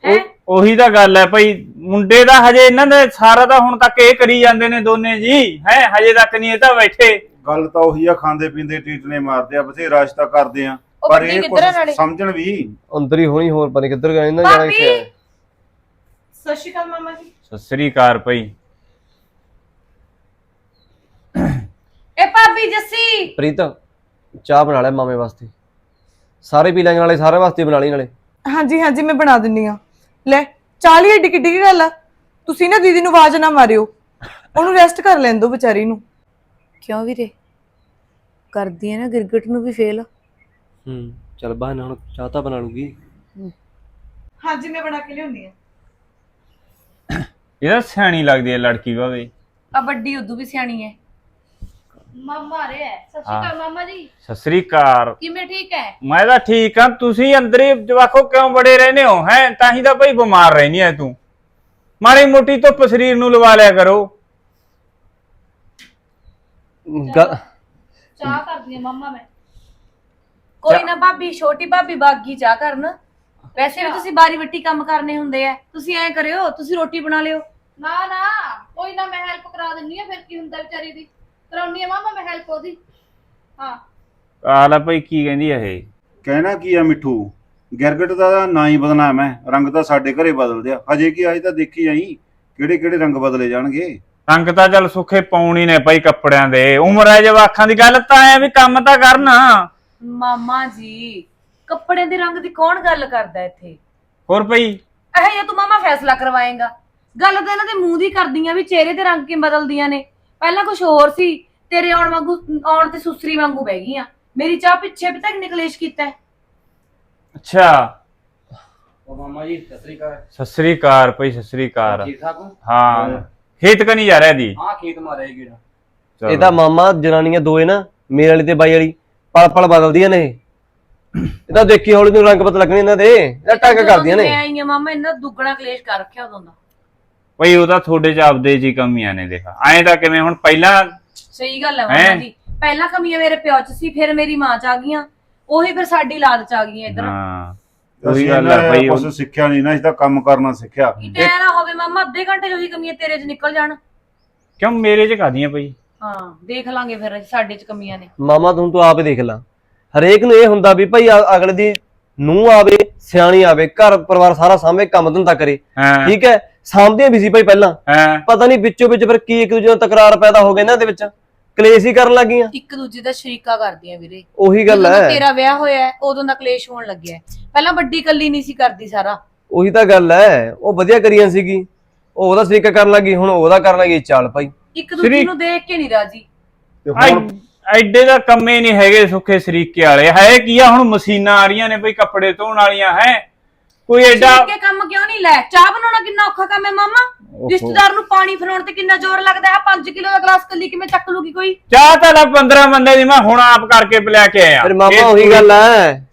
ਹੈ? ਉਹੀ ਤਾਂ ਗੱਲ ਹੈ ਭਈ ਮੁੰਡੇ ਦਾ ਹਜੇ ਇਹਨਾਂ ਦੇ ਸਾਰਾ ਤਾਂ ਹੁਣ ਤੱਕ ਇਹ ਕਰੀ ਜਾਂਦੇ ਨੇ ਦੋਨੇ ਜੀ। ਹੈ ਹਜੇ ਤੱਕ ਨਹੀਂ ਇਹ ਤਾਂ ਬੈਠੇ। ਗੱਲ ਤਾਂ ਉਹੀ ਆ ਖਾਂਦੇ ਪੀਂਦੇ ਟੀਟਨੇ ਮਾਰਦੇ ਆ ਬਥੇਰਾ ਰਿਸ਼ਤਾ ਕਰਦੇ ਆ। ਉਹ ਪਰ ਇਹ ਕਿੱਧਰ ਆ ਨਾਲੇ? ਕੁਝ ਸਮਝਣ ਵੀ ਅੰਦਰ ਹੀ ਹੋਣੀ ਹੋਰ ਪਤਾ ਨੀ ਕਿੱਧਰ ਗਏ ਨਾ ਜਾਣਾ ਭਾਬੀ! ਕਿੱਥੇ ਆ। ਸਤਿ ਸ਼੍ਰੀ ਅਕਾਲ ਮਾਮਾ ਜੀ। ਸਤਿ ਸ੍ਰੀ ਅਕਾਲ ਭਈ। ਇਹ ਭਾਬੀ ਜੱਸੀ। ਪ੍ਰੀਤ ਚਾਹ ਬਣਾ ਲੈ ਮਾਮੇ ਵਾਸਤੇ। ਸਾਰੇ ਪੀ ਲੈਣ ਵਾਲੇ ਸਾਰੇ ਵਾਸਤੇ ਬਣਾ ਲਈ ਨਾਲੇ। ਹਾਂਜੀ ਹਾਂਜੀ ਮੈਂ ਬਣਾ ਦਿੰਨੀ ਆ। ਲੈ ਚਾਲੀ ਏਡੀ ਕਿੱਡੀ ਕੀ ਗੱਲ ਆ? ਤੁਸੀਂ ਨਾ ਦੀਦੀ ਨੂੰ ਆਵਾਜ਼ ਨਾ ਮਾਰਿਓ। ਉਹਨੂੰ ਰੈਸਟ ਕਰ ਲੈਣ ਦਿਓ ਵਿਚਾਰੀ ਨੂੰ। ਕਿਉਂ ਵੀਰੇ? ਕਰਦੀ ਹੈ ਨਾ ਗਿਰਗਟ ਨੂੰ ਵੀ ਫੇਲ ਹੂੰ ਚਲ ਬਹਾਨਾ ਹੁਣ ਚਾਹ ਤਾਂ ਬਣਾ ਲੂਗੀ। ਹਾਂਜੀ ਮੈਂ ਬਣਾ ਕੇ ਲਿਆਉਂਦੀ ਆ। ਇਹਦਾ ਸਿਆਣੀ ਲੱਗਦੀ ਹੈ ਲੜਕੀ ਭਾਵੇਂ ਆ ਵੱਡੀ ਉਦੋਂ ਵੀ ਸਿਆਣੀ ਹੈ। ਮਾਮਾ ਰੇ ਸਤਿ ਸ਼੍ਰੀ ਅਕਾਲ ਮਾਮਾ ਜੀ। ਸਤਿ ਸ੍ਰੀ ਅਕਾਲ। ਕਿਵੇਂ ਠੀਕ ਹੈ? ਮੈਂ ਤਾਂ ਠੀਕ ਹਾਂ। ਤੁਸੀਂ ਅੰਦਰ ਹੀ ਜਵਾਖੋ ਕਿਉਂ ਬੜੇ ਰਹਿੰਦੇ ਹੋ? ਹੈ? ਤਾਂ ਹੀ ਤਾਂ ਭਈ ਬਿਮਾਰ ਰਹਿਨੀ ਹੈ ਤੂੰ। ਮਾੜੀ ਮੋਟੀ ਧੁੱਪ ਸਰੀਰ ਨੂੰ ਲਵਾ ਲਿਆ ਕਰੋ। ਚਾਹ ਕਰਦੀ ਆ ਮਾਮਾ ਮੈਂ। ਕੋਈ ਨਾ ਭਾਬੀ ਛੋਟੀ ਭਾਬੀ ਬਾਗੀ ਚਾਹ ਕਰਨ। ਵੈਸੇ ਵੀ ਤੁਸੀਂ ਬਾਰੀ ਵੱਟੀ ਕੰਮ ਕਰਨੇ ਹੁੰਦੇ ਆ। ਤੁਸੀਂ ਐ ਕਰਿਓ ਤੁਸੀਂ ਰੋਟੀ ਬਣਾ ਲਿਓ। ਨਾ ਨਾ ਕੋਈ ਨਾ ਮੈਂ ਹੈਲਪ ਕਰਾ ਦਿੰਨੀ ਆ ਫਿਰ ਕੀ ਹੁੰਦਾ ਵਿਚਾਰੀ ਦੀ। ਕਰਾਉਣੀ ਆ ਮਾਮਾ ਮੈਂ ਹੈਲਪ ਉਹਦੀ। ਹਾਂ। ਆਲਾ ਭਈ ਕੀ ਕਹਿੰਦੀ ਹੈ ਇਹ? ਕਹਿਣਾ ਕੀ ਆ ਮਿੱਠੂ? ਗਿਰਗਟ ਦਾ ਨਾਂ ਹੀ ਬਦਨਾਮ ਹੈ। ਰੰਗ ਤਾਂ ਸਾਡੇ ਘਰੇ ਬਦਲਦੇ ਆ ਹਜੇ ਕੀ ਅਜੇ ਤਾਂ ਦੇਖੀ ਜਾਈ ਕਿਹੜੇ ਕਿਹੜੇ ਰੰਗ ਬਦਲੇ ਜਾਣਗੇ? ਰੰਗ ਤਾਂ ਚੱਲ ਸੁੱਖੇ ਪਾਉਣੀ ਨੇ ਭਾਈ ਕੱਪੜਿਆਂ ਦੇ। ਉਮਰ ਹੈ ਜਵਾਖਾਂ ਦੀ। ਗੱਲ ਤਾਂ ਐ ਵੀ ਕੰਮ ਤਾਂ ਕਰਨਾ। ਮਾਮਾ ਜੀ ਕੱਪੜਿਆਂ ਦੇ ਰੰਗ ਦੀ ਕੌਣ ਗੱਲ ਕਰਦਾ ਇੱਥੇ? ਹੋਰ ਭਈ? ਇਹ ਜੇ ਤੂੰ ਮਾਮਾ ਫੈਸਲਾ ਕਰਵਾਏਗਾ। ਗੱਲ ਤਾਂ ਇਹਨਾਂ ਦੇ ਮੂੰਹ ਦੀ ਕਰਦੀਆਂ ਵੀ ਚਿਹਰੇ ਦੇ ਰੰਗ ਕਿਵੇਂ ਬਦਲਦੀਆਂ ਨੇ। ਪਹਿਲਾਂ ਕੁਝ ਹੋਰ ਸੀ ਤੇਰੇ ਆਉਣ ਵਾਂਗੂ ਆਉਣ ਤੇ ਸੁਸਰੀ ਵਾਂਗੂ ਬਹਿ ਗਈਆਂ। ਮੇਰੀ ਚਾਹ ਪਿੱਛੇ ਵੀ ਤੱਕ ਨਿਕਲੇਸ਼ ਕੀਤਾ ਹੈ। ਅੱਛਾ। ਉਹ ਮਾਮਾ ਜੀ ਸਤਿ ਸ੍ਰੀ ਅਕਾਲ। ਸਤਿ ਸ੍ਰੀ ਅਕਾਲ ਭਈ ਸਤਿ ਸ੍ਰੀ ਅਕਾਲ। ਠੀਕ ਠਾਕ ਹੋ? ਹਾਂ। ਖੇਤ ਕਨੀ ਜਾ ਰਿਹਾ ਦੀ ਹਾਂ ਖੇਤ ਮਾਰਿਆ ਗੇੜਾ। ਚਲੋ। ਇਹ ਤਾਂ ਮਾਮਾ ਜਨਾਨੀਆਂ ਦੋਏ ਨਾ ਮੇਰੇ ਵਾਲੀ ਤੇ ਬਾਈ ਵਾਲੀ ਪਲ ਪਲ ਬਦਲਦੀਆਂ ਨੇ ਇਹ। ਇਹ ਤਾਂ ਦੇਖੀ ਹੌਲੀ ਨੂੰ ਰੰਗ ਪਤਾ ਲੱਗਣੇ ਇਹਨਾਂ ਦੇ। ਇਹ ਟੱਕ ਜਦੋਂ ਕਰਦੀਆਂ ਨੇ। ਮੈਂ ਆਈ ਮਾਮਾ ਇਹਨਾਂ ਦਾ ਦੁੱਗਣਾ ਕਲੇਸ਼ ਕਰ ਰੱਖਿਆ ਉਦੋਂ ਦਾ। ਭਈ ਉਹ ਤਾਂ ਤੁਹਾਡੇ ਚ ਆਪਦੇ ਜੀ ਕਮੀਆਂ ਨੇ ਦੇਖਾ। ਐਂ ਤਾਂ ਕਿਵੇਂ ਹੁਣ ਪਹਿਲਾਂ ਸਹੀ ਗੱਲ ਹੈ ਮਾਮਾ ਹੈਂ? ਜੀ। ਪਹਿਲਾਂ ਕਮੀਆਂ ਮੇਰੇ ਪਿਓ ਚ ਸੀ ਫਿਰ ਮੇਰੀ ਮਾਂ ਚ ਆ ਗਈਆਂ। ਉਹੀ ਫਿਰ ਸਾਡੀ ਲਾਦ ਚ ਆ ਗਈਆਂ ਇੱਧਰ। ਹਾਂ ਉਹੀ ਗੱਲ ਹੈ ਭਈ ਕੁਝ ਸਿੱਖਿਆ ਨਹੀਂ ਨਾ ਅਸੀਂ ਤਾਂ ਕੰਮ ਕਰਨਾ ਸਿੱਖਿਆ। ਕਿਤੇ ਨਾ ਹੋਵੇ ਮਾਮਾ ਅੱਧੇ ਘੰਟੇ ਜੋ ਹੀ ਕਮੀਆਂ ਤੇਰੇ ਚ ਨਿਕਲ ਜਾਣ। ਕਿਉਂ ਮੇਰੇ ਚ ਕਾਦੀਆਂ ਭਈ ਹਾਂ ਦੇਖ ਲਾਂਗੇ ਫਿਰ ਸਾਡੇ ਚ ਕਮੀਆਂ ਨੇ। ਮਾਮਾ ਤੂੰ ਤੂੰ ਆਪ ਹੀ ਦੇਖ ਲੈ। ਹਰੇਕ ਨੂੰ ਇਹ ਹੁੰਦਾ ਵੀ ਭਾਈ ਅਗਲੇ ਦੀ ਨੂੰ ਆਵੇ ਸਿਆਣੀ ਆਵੇ ਘਰ ਪਰਿਵਾਰ ਸਾਰਾ ਸਾਹਮਣੇ ਕੰਮ ਧੰਦਾ ਕਰੇ। ਹਾਂ। ਠੀਕ ਹੈ? ਸਾਂਭਦੀਆਂ ਵੀ ਸੀ ਭਾਈ ਪਹਿਲਾਂ। ਹਾਂ। ਪਤਾ ਨਹੀਂ ਵਿੱਚੋਂ ਵਿੱਚ ਫਿਰ ਕੀ ਇੱਕ ਦੂਜੇ ਨਾਲ ਤਕਰਾਰ ਪੈਦਾ ਹੋ ਗਿਆ ਇਹਨਾਂ ਦੇ ਵਿੱਚ। ਕਲੇਸ਼ ਹੀ ਕਰਨ ਲੱਗੀਆਂ। ਇੱਕ ਦੂਜੇ ਦਾ ਸ਼ਰੀਕਾ ਕਰਦੀਆਂ ਵੀਰੇ। ਉਹੀ ਗੱਲ ਜਦੋਂ ਹੈ। ਤੇਰਾ ਵਿਆਹ ਹੋਇਆ ਹੈ, ਉਦੋਂ ਦਾ ਕਲੇਸ਼ ਹੋਣ ਲੱਗਿਆ ਹੈ। ਪਹਿਲਾਂ ਵੱਡੀ ਕੱਲੀ ਨਹੀਂ ਸੀ ਕਰਦੀ ਸਾਰਾ। ਉਹੀ ਤਾਂ ਗੱਲ ਹੈ। ਉਹ ਵਧੀਆ ਕਰੀਆਂ ਸੀਗੀ। ਉਹ ਉਹਦਾ ਸਰੀਕਾ ਕਰਨ ਲੱਗੀ ਹੁਣ ਉਹਦਾ ਕਰਨ ਲੱਗੀ ਚੱਲ ਭਾਈ। ਇੱਕ ਦੂਜੇ ਨੂੰ ਦੇਖ ਕੇ ਨਹੀਂ ਰਾਜੀ। ਤੇ ਐ- ਹੁਣ ਐਡੇ ਦਾ ਕੰਮੇ ਨਹੀਂ ਹੈਗੇ ਸੁੱਖੇ ਸਰੀਕੇ ਵਾਲੇ। ਹੈ ਕੀ ਆ ਹੁਣ ਮਸ਼ੀਨਾਂ ਆ ਰਹੀਆਂ ਨੇ ਬਈ ਕੱਪੜੇ ਧੋਣ ਵਾਲੀਆਂ ਹੈ? ਕੋਈ ਐਡਾ ਸ਼ਰੀਕੇ ਕੰਮ ਕਿਉਂ ਨਹੀਂ ਲੈ? ਚਾਹ ਬਣਾਉਣਾ ਕਿੰਨਾ ਔਖਾ ਕੰਮ ਹੈ ਮਾਮਾ? ਰਿਸ਼ਤੇਦਾਰ ਨੂੰ ਪਾਣੀ ਫਰਾਉਣ ਤੇ ਕਿੰਨਾ ਜ਼ੋਰ ਲੱਗਦਾ ਹੈ? 5 ਕਿਲੋ ਦਾ ਗਲਾਸ ਕੱਲੀ ਕਿਵੇਂ ਚੱਕ ਲੂਗੀ ਕੋਈ? ਚਾਹ ਤਾਂ ਲੈ 15 ਬੰਦੇ ਦੀ ਮੈਂ ਹੁਣ ਆਪ ਕਰਕੇ ਪਿਲਾ ਕੇ ਆਇਆ। ਫਿਰ ਮਾਮਾ ਉਹੀ ਗੱਲ ਹੈ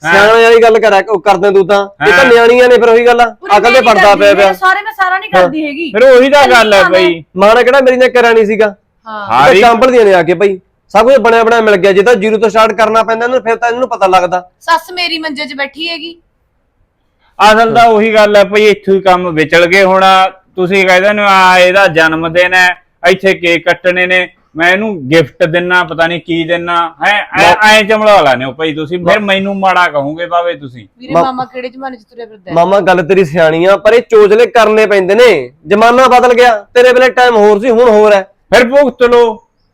ਹਾਂ। ਸਿਆਣੇ ਵਾਲੀ ਗੱਲ ਉਹ ਕਰਦੇ ਤੂੰ ਤਾਂ। ਇਹ ਤਾਂ ਹਾਂ। ਨਿਆਣੀਆਂ ਨੇ ਫਿਰ ਉਹੀ ਗੱਲ ਅਕਲ ਤੇ ਪੜਦਾ ਪਿਆ ਪਿਆ। ਸਾਰੇ ਮੈਂ ਸਾਰਾ ਨਹੀਂ ਕਰਦੀ ਹੈਗੀ। ਫਿਰ ਉਹੀ ਤਾਂ ਗੱਲ ਹੈ ਬਈ। ਮਾਂ ਨੇ ਕਿਹੜਾ ਮੇਰੀ ਨੇ ਨਹੀਂ ਸੀਗਾ। ਹਾਂ। ਕੰਪਲ ਦੀਆਂ ਨੇ ਆ ਕੇ ਭਾਈ ਸਭ ਕੁਝ ਬਣਿਆ ਬਣਾਇਆ ਮਿਲ ਗਿਆ ਜੇ ਤਾਂ ਜ਼ੀਰੋ ਤੋਂ ਸਟਾਰਟ ਕਰਨਾ ਪੈਂਦਾ ਇਹਨੂੰ ਫਿਰ ਤਾਂ ਇਹਨੂੰ ਪਤਾ ਲੱਗਦਾ। ਸੱਸ ਮੇਰੀ ਮੰਜੇ 'ਚ ਬੈਠੀ ਹੈਗੀ। ਅਸਲ ਤਾਂ ਉਹੀ ਗੱਲ ਹੈ ਭਈ ਇੱਥੋਂ ਹੀ ਕੰਮ ਵਿਚਲ ਗਏ ਹੁਣ। ਤੁਸੀਂ ਕਹਿੰਦੇ ਨੇ ਆ ਇਹਦਾ ਜਨਮ ਦਿਨ ਹੈ ਇੱਥੇ ਕੇਕ ਕੱਟਣੇ ਨੇ। ਮੈਂ ਇਹਨੂੰ ਗਿਫਟ ਦੇਣਾ ਪਤਾ ਨਹੀਂ ਕੀ ਦੇਣਾ ਹੈ ਐ ਚਮੜਾ ਲਾਨੇ ਹੋ ਭਈ ਤੁਸੀਂ। ਫਿਰ ਮੈਨੂੰ ਮਾੜਾ ਕਹੋਗੇ ਬਾਵੇ ਤੁਸੀਂ। ਵੀਰੇ ਮਾਮਾ ਕਿਹੜੇ ਜ਼ਮਾਨੇ 'ਚ ਤੁਰਿਆ ਫਿਰਦਾ ਹੈ? ਮਾਮਾ ਗੱਲ ਤੇਰੀ ਸਿਆਣੀ ਆ ਪਰ ਇਹ ਚੋਚਲੇ ਕਰਨੇ ਪੈਂਦੇ ਨੇ। ਜ਼ਮਾਨਾ ਬਦਲ ਗਿਆ। ਤੇਰੇ ਵੇਲੇ ਟਾਈਮ ਹੋਰ ਸੀ ਹੁਣ ਹੋਰ ਹੈ। ਫਿਰ ਭੁਗਤ ਲੋ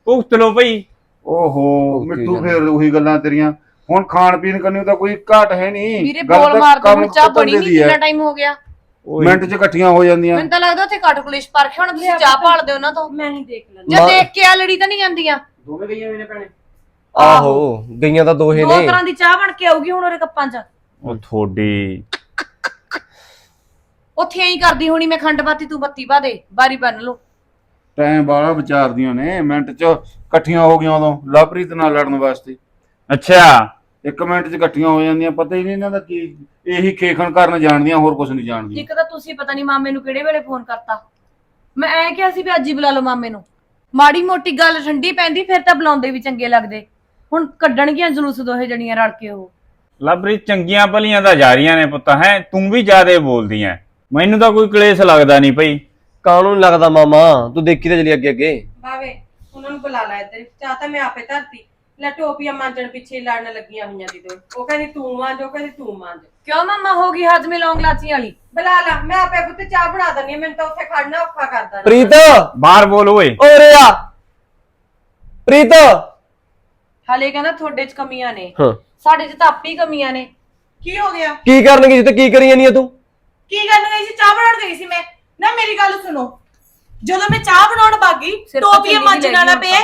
ਭੁਗਤ ਲੋ ਭਈ। ਓਹੋ ਮਿੱਠੂ। ਫੇਰ ਉਹੀ ਗੱਲਾਂ ਤੇਰੀਆਂ। ਹੁਣ ਖਾਣ ਪੀਣ ਕਰਨੀ ਤਾਂ ਕੋਈ ਘਾਟ ਹੈ ਨਹੀਂ। ਵੀਰੇ ਗੱਲ ਬੋਲ ਮਾਰ ਦੋ ਚਾਹ ਬਣੀ ਦੀ ਨਹੀਂ ਹੈ। ਕਿੰਨਾ ਟਾਈਮ ਹੋ ਗਿਆ? ਮਿੰਟ 'ਚ ਇਕੱਠੀਆਂ ਹੋ ਜਾਂਦੀਆਂ। ਮੈਨੂੰ ਤਾਂ ਲੱਗਦਾ ਉੱਥੇ ਕੱਟ ਕਲੇਸ਼ ਪਰਖੇ ਹੁਣ ਤੁਸੀਂ ਚਾਹ ਭਾਲਦੇ ਉਹਨਾਂ ਤੋਂ। ਮੈਂ ਹੀ ਦੇਖ ਲੈਂਦੀ। ਜੇ ਦੇਖ ਕੇ ਆ ਲੜੀ ਤਾਂ ਨਹੀਂ ਜਾਂਦੀਆਂ? ਦੋਵੇਂ ਗਈਆਂ ਨੇ ਭੈਣੇ। ਆਹੋ ਗਈਆਂ ਤਾਂ ਦੋਹੇ ਦੋ ਨੇ। ਤਰ੍ਹਾਂ ਦੀ ਚਾਹ ਬਣ ਕੇ ਆਊਗੀ ਹੁਣ ਉਹਦੇ ਕੱਪਾਂ 'ਚ। ਉਹ ਥੋੜੀ ਉੱਥੇ ਐਂ ਕਰਦੀ ਹੋਣੀ ਮੈਂ ਖੰਡ ਬਾਤੀ ਤੂੰ ਬੱਤੀ ਪਾ ਦੇ ਬਾਰੀ ਬੰਨ ਲਓ। ਟਾਈਮ ਬਾਲਾ ਵਿਚਾਰਦੀਆਂ ਨੇ ਮਿੰਟ 'ਚ ਇਕੱਠੀਆਂ ਹੋ ਗਈਆਂ ਉਦੋਂ ਲਵਪ੍ਰੀਤ ਨਾਲ ਲੜਨ ਵਾਸਤੇ। ਅੱਛਾ। ਇੱਕ ਮਿੰਟ 'ਚ ਇਕੱਠੀਆਂ ਹੋ ਜਾਂਦੀਆਂ ਪਤਾ ਹੀ ਨਹੀਂ ਇਹਨਾਂ ਦਾ ਕੀ ਇਹੀ ਖੇਖਣ ਕਰਨ ਜਾਣਦੀਆਂ ਹੋਰ ਕੁਝ ਨਹੀਂ ਜਾਣਦੀਆਂ। ਇੱਕ ਤਾਂ ਤੁਸੀਂ ਪਤਾ ਨਹੀਂ ਮਾਮੇ ਨੂੰ ਕਿਹੜੇ ਵੇਲੇ ਫੋਨ ਕਰਤਾ। ਮੈਂ ਐਂ ਕਿਹਾ ਸੀ ਵੀ ਅੱਜ ਹੀ ਬੁਲਾ ਲਓ ਮਾਮੇ ਨੂੰ। ਮਾੜੀ ਮੋਟੀ ਗੱਲ ਠੰਡੀ ਪੈਂਦੀ ਫਿਰ ਤਾਂ ਬੁਲਾਉਂਦੇ ਵੀ ਚੰਗੇ ਲੱਗਦੇ। ਹੁਣ ਕੱਢਣਗੀਆਂ ਜਲੂਸ ਦੋਹੇ ਜਣੀਆਂ ਰਲ ਕੇ ਉਹ। ਲਬਰੀ ਚੰਗੀਆਂ ਭਲੀਆਂ ਤਾਂ ਜਾ ਰਹੀਆਂ ਨੇ ਪੁੱਤ ਹੈ? ਤੂੰ ਵੀ ਜ਼ਿਆਦੇ ਬੋਲਦੀ ਐ। ਮੈਨੂੰ ਤਾਂ ਕੋਈ ਕਲੇਸ਼ ਲੱਗਦਾ ਨਹੀਂ ਭਈ। ਕਾਨੂੰਨ ਲੱਗਦਾ ਮਾਮਾ? ਤੂੰ ਦੇਖੀ ਤੇ ਚਲੀ ਅੱਗੇ ਅੱਗੇ। ਬਾਵੇ ਉਹਨਾਂ ਨੂੰ ਬੁਲਾ ਲੈ ਇੱਧਰ। ਚਾਹ ਤਾਂ ਮੈਂ ਆਪੇ ਧਰਤੀ। ਲੈ ਟੋਪੀਆਂ ਮਾਂਜਣ ਪਿੱਛੇ ਲੜਨ ਲੱਗੀਆਂ ਹੋਈਆਂ ਦੀ ਦੋ ਉਹ ਕਹਿੰਦੀ ਤੂੰ ਮਾਂਜ ਉਹ ਕਹਿੰਦੀ ਤੂੰ ਮਾਂਜ। ਕਿਉਂ ਮਾਮਾ ਹੋ ਗਈ ਹੱਥ ਮੇ ਲੌਂਗ ਲਾਚੀ ਵਾਲੀ? ਬੁਲਾ ਲਾ ਮੈਂ ਆਪੇ ਪੁੱਤ ਚਾਹ ਬਣਾ ਦਿੰਦੀ ਹਾਂ। ਮੈਨੂੰ ਤਾਂ ਉੱਥੇ ਖੜਨਾ ਔਖਾ ਕਰਦਾ ਨਾ। ਪ੍ਰੀਤ! ਬਾਹਰ ਬੋਲ ਓਏ। ਓਰੇ ਆ। ਪ੍ਰੀਤ! ਹਲੇ ਕਹਿੰਦਾ ਤੁਹਾਡੇ 'ਚ ਕਮੀਆਂ ਨੇ। ਹਾਂ। ਸਾਡੇ 'ਚ ਤਾਂ ਆਪੇ ਹੀ ਕਮੀਆਂ ਨੇ। ਕੀ ਹੋ ਗਿਆ? ਕੀ ਕਰਨਗੀ ਜਿੱਤੇ ਕੀ ਕਰੀ ਜਾਨੀ ਆ ਤੂੰ? ਕੀ ਕਰਨ ਗਈ ਸੀ ਚਾਹ ਬਣਾਉਣ ਗਈ ਸੀ ਮੈਂ। ਨਾ ਮੇਰੀ ਗੱਲ ਸੁਣੋ। ਜਦੋਂ ਮੈਂ ਚਾਹ ਬਣਾਉਣ ਬਾਗੀ ਸਿਰ ਤੋਂ ਟੋਪੀਆਂ ਚੰਗੀ ਮਾਂਜਣ ਵਾਲਾ ਲੱਗੀ ਪਿਆ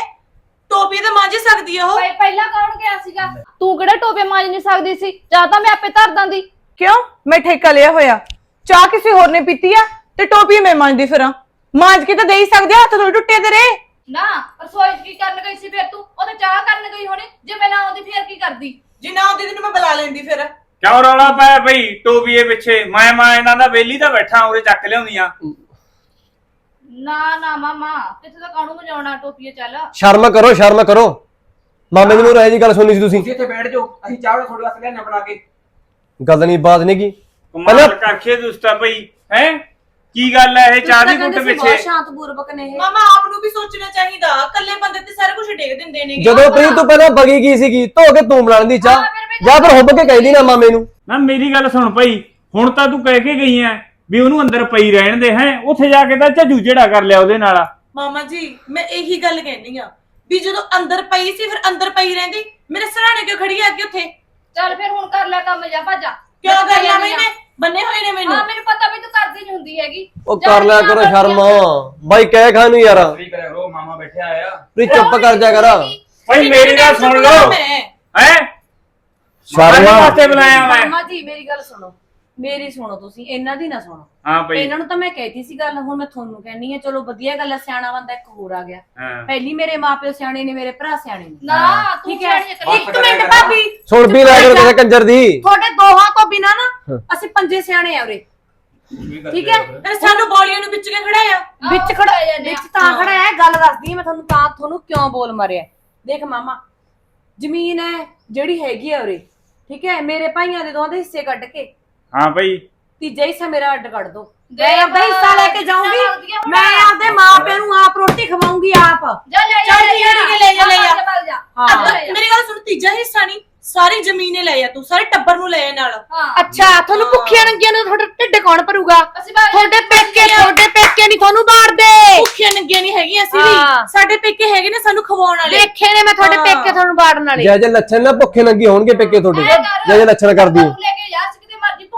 ਟੋਪੀ ਤਾਂ ਮਾਂਜ ਸਕਦੀ ਆ ਉਹ। ਪਹਿ- ਪਹਿਲਾਂ ਕੌਣ ਗਿਆ ਸੀਗਾ? ਤੂੰ ਕਿਹੜਾ ਟੋਪੇ ਮਾਂਜ ਨਹੀਂ ਸਕਦੀ ਸੀ? ਜਾਂ ਤਾਂ ਮੈਂ ਆਪੇ ਧਰ ਦਾਂਦੀ। ਕਿਉਂ? ਮੈਂ ਠੇਕਾ ਲਿਆ ਹੋਇਆ। ਚਾਹ ਕਿਸੇ ਹੋਰ ਨੇ ਪੀਤੀ ਆ ਤੇ ਟੋਪੀ ਮੈਂ ਮਾਂਜਦੀ ਫਿਰਾਂ। ਮਾਂਜ ਕੇ ਤਾਂ ਦੇ ਹੀ ਸਕਦੇ ਆ, ਹੱਥ ਥੋੜੀ ਟੁੱਟੇ ਤੇਰੇ। ਨਾ ਰਸੋਈ 'ਚ ਕੀ ਕਰਨ ਗਈ ਸੀ ਫਿਰ ਤੂੰ? ਉਹ ਤਾਂ ਚਾਹ ਕਰਨ ਗਈ ਹੋਣੀ। ਜੇ ਮੈਂ ਨਾ ਆਉਂਦੀ ਫਿਰ ਕੀ ਕਰਦੀ? ਜੇ ਨਾ ਆਉਂਦੀ ਤੈਨੂੰ ਮੈਂ ਬੁਲਾ ਲੈਂਦੀ ਫਿਰ। ਕਿਉਂ ਰੌਲਾ ਪਾਇਆ ਭਈ ਟੋਬੀਏ ਪਿੱਛੇ। ਮੈਂ ਮਾਂ ਇਹਨਾਂ ਦਾ ਵੇਲੀ ਤਾਂ ਬੈਠਾ ਉਰੇ ਚੱਕ ਲਿਆਉਂਦੀਆਂ। ਨਾ ਨਾ ਮਾਮਾ ਕਿੱਥੇ ਤਾਂ ਕਾਣੂ ਮਜਾਉਣਾ ਟੋਪੀਏ ਚੱਲ? ਸ਼ਰਮ ਕਰੋ ਸ਼ਰਮ ਕਰੋ। ਮਾਮੇ ਦੀ ਨੂੰ ਰਹਿ ਜੀ ਗੱਲ ਸੁਣਨੀ ਸੀ ਤੁਸੀਂ। ਤੁਸੀਂ ਇੱਥੇ ਬੈਠ ਜਾਓ ਅਸੀਂ ਚਾਹ ਤੁਹਾਡੇ ਵਾਸਤੇ ਲਿਆਣਾ ਬਣਾ ਕੇ। ਗੱਲ ਨਹੀਂ ਬਾਤ ਨਹੀਂ ਕੀ। ਕਮਾਲ ਪਹਿਲਾਂ- ਕਰਕੇ ਦੁਸਤਾ ਭਈ ਹੈ? ਕੀ ਗੱਲ ਹੈ ਇਹ ਚਾਹ ਦੀ ਗੁੱਟ ਬਹੁਤ ਪਿੱਛੇ? ਸ਼ਾਂਤ ਪੂਰਵਕ ਨੇ ਇਹ। ਮਾਮਾ ਆਪ ਨੂੰ ਵੀ ਸੋਚਣਾ ਚਾਹੀਦਾ। ਇਕੱਲੇ ਬੰਦੇ ਤੇ ਸਾਰਾ ਕੁਝ ਡੇਗ ਦਿੰਦੇ ਨੇ ਜਦੋਂ ਪ੍ਰੀਤ ਤੂੰ ਪਹਿਲਾਂ ਬਗੀ ਕੀ ਸੀਗੀ ਧੋ ਕੇ ਤੂੰ ਬਣਾਉਣ ਦੀ ਚਾਹ ਜਾਂ ਫਿਰ ਹੁੱਬ ਕੇ ਕਹਿੰਦੀ ਨਾ ਮਾਮੇ ਨੂੰ। ਨਾ ਮੇਰੀ ਗੱਲ ਸੁਣ ਭਈ ਹੁਣ ਤਾਂ ਤੂੰ ਕਹਿ ਕੇ ਗਈ ਐ ਵੀ ਉਹਨੂੰ ਅੰਦਰ ਪਈ ਰਹਿਣ ਦੇ ਹੈ? ਉੱਥੇ ਜਾ ਕੇ ਤਾਂ ਝੱਜੂ ਜਿਹੜਾ ਕਰ ਲਿਆ ਉਹਦੇ ਨਾਲ ਮਾਮਾ ਜੀ ਮੈਂ ਇਹੀ ਗੱਲ ਕਹਿੰਦੀ ਆ ਵੀ ਜਦੋਂ ਅੰਦਰ ਪਈ ਸੀ ਫਿਰ ਅੰਦਰ ਪਈ ਰਹਿੰਦੀ। ਮੇਰੇ ਸਰਾਣੇ ਕਿਉਂ ਖੜੀ ਆ ਅੱਗੇ ਉੱਥੇ? ਚੱਲ ਫਿਰ ਹੁਣ ਕਰ ਲੈ ਕੰਮ ਜਾ ਭਾਜਾ ਕਿਉਂ ਕਰ ਲਿਆ ਮੈਂ? ਬੰਨੇ ਹੋਏ ਨੇ ਮੈਨੂੰ? ਹਾਂ ਮੈਨੂੰ ਪਤਾ ਵੀ ਤੂੰ ਕਰਦੀ ਨਹੀਂ ਹੁੰਦੀ ਹੈਗੀ। ਉਹ ਕਰ ਲਿਆ ਕਰੋ। ਸ਼ਰਮ। ਬਾਈ ਕਹਿ ਖਾ ਨੂੰ ਯਾਰ। ਸਹੀ ਕਰਿਆ ਕਰੋ ਮਾਮਾ ਬੈਠਿਆ ਆਇਆ ਪ੍ਰੀਤ ਚੁੱਪ ਕਰ ਜਾ ਕਰ। ਭਈ ਮੇਰੀ ਗੱਲ ਸੁਣ ਲਓ। ਮੈਂ। ਹੈ? ਸ਼ਰਮ। ਵਾਸਤੇ ਬੁਲਾਇਆ ਮੈਂ। ਮਾਮਾ ਜੀ ਮੇਰੀ ਗੱਲ ਸੁਣੋ। ਮੇਰੀ ਸੁਣੋ ਤੁਸੀਂ ਇਹਨਾਂ ਦੀ ਨਾ ਸੁਣੋ। ਹਾਂ ਭਈ ਇਹਨਾਂ ਨੂੰ ਤਾਂ ਮੈਂ ਕਹਿਤੀ ਸੀ ਗੱਲ ਹੁਣ ਮੈਂ ਤੁਹਾਨੂੰ ਕਹਿਣੀ ਹੈ ਚਲੋ ਵਧੀਆ ਗੱਲ ਹੈ ਸਿਆਣਾ ਬੰਦਾ ਇੱਕ ਹੋਰ ਆ ਗਿਆ। ਹਾਂ। ਪਹਿਲੀ ਮੇਰੇ ਮਾਪਿਓ ਸਿਆਣੇ ਨੇ ਮੇਰੇ ਭਰਾ ਸਿਆਣੇ ਨੇ। ਨਾ ਤੂੰ ਠੀਕ ਹੈ। ਸਿਆਣੀ ਕਰੀ ਇੱਕ ਮਿੰਟ ਭਾਬੀ ਸੁਣ ਵੀ ਲੈ ਕਿਸੇ ਕੰਜਰ ਦੀ। ਤੁਹਾਡੇ ਦੋਹਾਂ ਤੋਂ ਬਿਨਾ ਨਾ ਅਸੀਂ ਪੰਜੇ ਸਿਆਣੇ ਆ ਉਰੇ। ਠੀਕ ਹੈ? ਤੇ ਸਾਨੂੰ ਬੋਲੀਆਂ ਨੂੰ ਵਿੱਚ ਕੇ ਖੜਾਇਆ? ਵਿੱਚ ਖੜਾ ਵਿੱਚ ਤਾਂ ਖੜਾ ਹੈ ਗੱਲ ਦੱਸਦੀ ਹਾਂ ਮੈਂ ਤੁਹਾਨੂੰ ਤਾਂ ਤੁਹਾਨੂੰ ਕਿਉਂ ਬੋਲ ਮਾਰਿਆ? ਦੇਖ ਮਾਮਾ ਜ਼ਮੀਨ ਹੈ ਜਿਹੜੀ ਹੈਗੀ ਆ ਉਰੇ। ਠੀਕ ਹੈ? ਮੇਰੇ ਭਾਈਆਂ ਦੇ ਦੋਹਾਂ ਦੇ ਹਿੱਸੇ ਕੱਢ ਕੇ ਹਾਂ ਭਈ ਤੀਜਾ ਹਿੱਸਾ ਮੇਰਾ ਅੱਡ ਕੱਢ ਦੋ। ਮੈਂ ਆਪਦਾ ਹਿੱਸਾ ਲੈ ਕੇ ਜਾਊਂਗੀ। ਮੈਂ ਆਪਦੇ ਮਾਪਿਆਂ ਨੂੰ ਆਪ ਰੋਟੀ ਖਵਾਉਂਗੀ ਆਪ। ਜਾ ਲੈ ਜਾ ਚੱਲ ਠੀਕ ਹੈ, ਲੈ ਜਾ, ਲੈ ਜਾ। ਹਾਂ। ਅੱਧਾ- ਮੇਰੀ ਗੱਲ ਸੁਣ ਤੀਜਾ ਹਿੱਸਾ ਨਹੀਂ ਸਾਰੀ ਜ਼ਮੀਨ ਹੀ ਲੈ ਆ ਤੂੰ ਸਾਰੇ ਟੱਬਰ ਨੂੰ ਲੈ ਆ ਨਾਲ। ਹਾਂ। ਅੱਛਾ ਤੁਹਾਨੂੰ ਭੁੱਖੀਆਂ ਨੰਗੀਆਂ ਨੂੰ ਤੁਹਾਡਾ ਢਿੱਡ ਕੌਣ ਭਰੂਗਾ? ਅਸੀਂ ਬਾਹਰ ਤੁਹਾਡੇ ਪੇਕੇ ਤੁਹਾਡੇ ਪੇਕੇ ਨਹੀਂ ਤੁਹਾਨੂੰ ਬਾੜਦੇ। ਭੁੱਖੀਆਂ ਨੰਗੀਆਂ ਨਹੀਂ ਹੈਗੀਆਂ ਅਸੀਂ ਹਾਂ। ਵੀ ਸਾਡੇ ਪੇਕੇ ਹੈਗੇ ਨੇ ਸਾਨੂੰ ਖਵਾਉਣ ਵਾਲੇ। ਦੇਖੇ ਨੇ ਮੈਂ ਤੁਹਾਡੇ ਹਾਂ। ਪੇਕੇ ਤੁਹਾਨੂੰ ਬਾੜਨ ਵਾਲੇ। ਜੇ ਜੇ ਲੱਛਣ ਨਾ ਭੁੱਖੇ ਨੰਗੀ ਹੋਣਗੇ ਪੇਕੇ ਤੁਹਾਡੇ। ਜੇ ਜੇ ਲੱਛਣ ਕਰਦੀ ਹੈ ਲੈ ਕੇ ਜਾ ਕਿਤੇ ਮਰਜ਼ੀ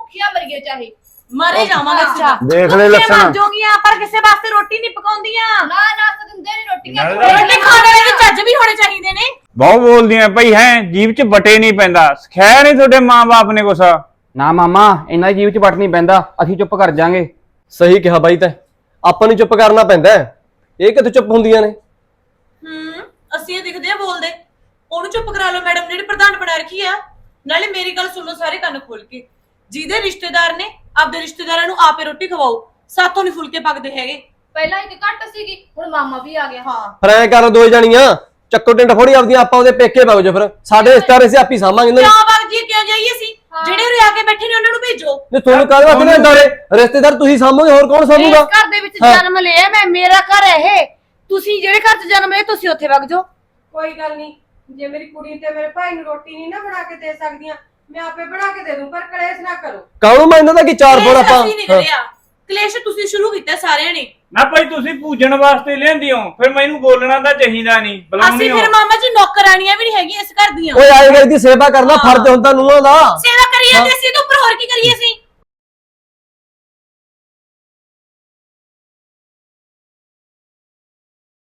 ਭੁੱਖੀਆਂ ਮਰ ਗਏ ਚਾਹੇ। ਮਾਰੇ ਜਾਵਾਂਗੇ ਅਸੀਂ ਤਾਂ। ਦੇਖ ਲੈ ਭੁੱਖੀਆਂ ਮਰ ਜਾਓਗੀਆਂ ਪਰ ਕਿਸੇ ਵਾਸਤੇ ਰੋਟੀ ਨਹੀਂ ਪਕਾਉਂਦੀਆਂ। ਨਾ ਨਾ ਤਾਂ ਦਿੰਦੇ ਨਹੀਂ ਰੋਟੀਆਂ। ਨਾਲੇ ਰੋਟੀ ਖਾਣ ਵਾਲੇ ਵੀ ਚੱਜ ਵੀ ਹੋਣੇ ਚਾਹੀਦੇ ਨੇ। ਬਹੁਤ ਬੋਲਦੀਆਂ ਭਾਈ ਹੈ ਜੀਬ 'ਚ ਬਟੇ ਨਹੀਂ ਪੈਂਦਾ। ਸਿਖਾਇਆ ਨਹੀਂ ਤੁਹਾਡੇ ਮਾਂ-ਬਾਪ ਨੇ ਕੁਛ। ਨਾ ਮਾਮਾ ਇਹਨਾਂ ਦੀ ਜੀਵ 'ਚ ਵਟ ਨਹੀਂ ਪੈਂਦਾ। ਅਸੀਂ ਚੁੱਪ ਕਰ ਜਾਾਂਗੇ। ਸਹੀ ਕਿਹਾ ਬਾਈ ਤੈਂ। ਆਪਾਂ ਨੂੰ ਚੁੱਪ ਕਰਨਾ ਪੈਂਦਾ ਹੈ। ਇਹ ਕਿੱਥੇ ਚੁੱਪ ਹੁੰਦੀਆਂ ਨੇ? ਹੂੰ ਅਸੀਂ ਇਹ ਦਿਖਦੇ ਆ ਬੋਲਦੇ। ਉਹਨੂੰ ਚੁੱਪ ਕਰਾ ਲਓ ਮੈਡਮ ਜਿਹੜੀ ਪ੍ਰਧਾਨ ਬਣਾ ਰੱਖੀ ਆ। ਨਾਲੇ ਮੇਰੀ ਗੱਲ ਸੁਣੋ ਸਾਰੇ ਕੰਨ ਖੋਲ ਕੇ। ਜਿਹਦੇ ਰਿਸ਼ਤੇਦਾਰ ਨੇ ਆਪਦੇ ਰਿਸ਼ਤੇਦਾਰਾਂ ਨੂੰ ਆਪੇ ਰੋਟੀ ਖਵਾਓ ਸਾਥੋਂ ਨਹੀਂ ਫੁਲਕੇ ਪੱਕਦੇ ਹੈਗੇ। ਪਹਿਲਾਂ ਇੱਕ ਘੱਟ ਸੀਗੀ ਹੁਣ ਮਾਮਾ ਵੀ ਆ ਗਿਆ। ਹਾਂ। ਫਿਰ ਐ ਕਰ ਦੋ ਜਾਣੀਆਂ ਚੱਕੋ ਟਿੰਡ ਫੋੜੀ ਆਪਦੀਆਂ ਆਪਾਂ ਉਹਦੇ ਪੇਕੇ ਵਗ ਜਾ ਫਿਰ। ਸਾਡੇ ਰਿਸ਼ਤੇਦਾਰ ਅਸੀਂ ਆਪੀ ਸਾਂਭਾਂਗੇ ਇਹਨਾਂ ਨੂੰ ਕਿਉਂ ਬਾਗ ਜੀ ਕਿਉਂ ਜਾਈਏ ਅਸੀਂ? ਜਿਹੜੇ ਉਰੇ ਆ ਕੇ ਬੈਠੇ ਨੇ ਉਹਨਾਂ ਨੂੰ ਭੇਜੋ। ਜੇ ਤੁਹਾਨੂੰ ਕਾਹਦੇ ਵਾਸਤੇ ਲੈਂਦਾ ਰੇ ਰਿਸ਼ਤੇਦਾਰ ਤੁਸੀਂ ਸਾਂਭੋਗੇ ਹੋਰ ਕੌਣ ਇਸ ਸਾਂਭੂਗਾ ਘਰ ਦੇ ਵਿੱਚ ਹਾਂ। ਜਨਮ ਲਿਆ ਮੈਂ ਮੇਰਾ ਘਰ ਹੈ ਇਹ। ਤੁਸੀਂ ਜਿਹੜੇ ਘਰ 'ਚ ਜਨਮ ਲਿਆ ਤੁਸੀਂ ਉੱਥੇ ਵਗ ਜਾਓ। ਕੋਈ ਗੱਲ ਨਹੀਂ। ਜੇ ਮੇਰੀ ਕੁੜੀ ਤੇ ਮੇਰੇ ਭਾਈ ਨੂੰ ਰੋਟੀ ਨਹੀਂ ਨਾ ਬਣਾ ਕੇ ਦੇ ਸਕਦੀਆਂ ਮੈਂ ਆਪੇ ਬਣਾ ਕੇ ਦੇ ਦੂੰ ਪਰ ਕਲੇਸ਼ ਨਾ ਕਰੋ। ਕਾਹਨੂੰ? ਮੈਂ ਇਹਨਾਂ ਦਾ ਕੀ ਚਾਰ ਫੋੜ ਆਪਾਂ ਅਸੀਂ ਕਲੇਸ਼ ਤੁਸੀਂ ਸ਼ੁਰੂ ਕੀਤਾ ਸਾਰਿਆਂ ਨੇ। ਨਾ ਭਾਈ ਤੁਸੀਂ ਪੂਜਣ ਵਾਸਤੇ ਲਿਆਂਦੀ ਹੋ। ਫਿਰ ਮੈਨੂੰ ਬੋਲਣਾ ਤਾਂ ਚਾਹੀਦਾ ਨਹੀਂ ਬੁਲਾਉਂਦੀ ਅਸੀਂ ਹੋ। ਫਿਰ ਮਾਮਾ ਜੀ ਨੌਕਰਾਨੀਆਂ ਵੀ ਨਹੀਂ ਹੈਗੀਆਂ ਇਸ ਘਰ ਦੀਆਂ। ਓਏ ਆਏ ਗਏ ਦੀ ਸੇਵਾ ਕਰਨਾ ਫਰਜ਼ ਹੁੰਦਾ ਨੂੰਹਾਂ ਦਾ। ਸੇਵਾ ਕਰੀਏ ਤੇ ਅਸੀਂ ਤਾਂ ਉੱਪਰ ਹੋਰ ਕੀ ਕਰੀਏ ਅਸੀਂ?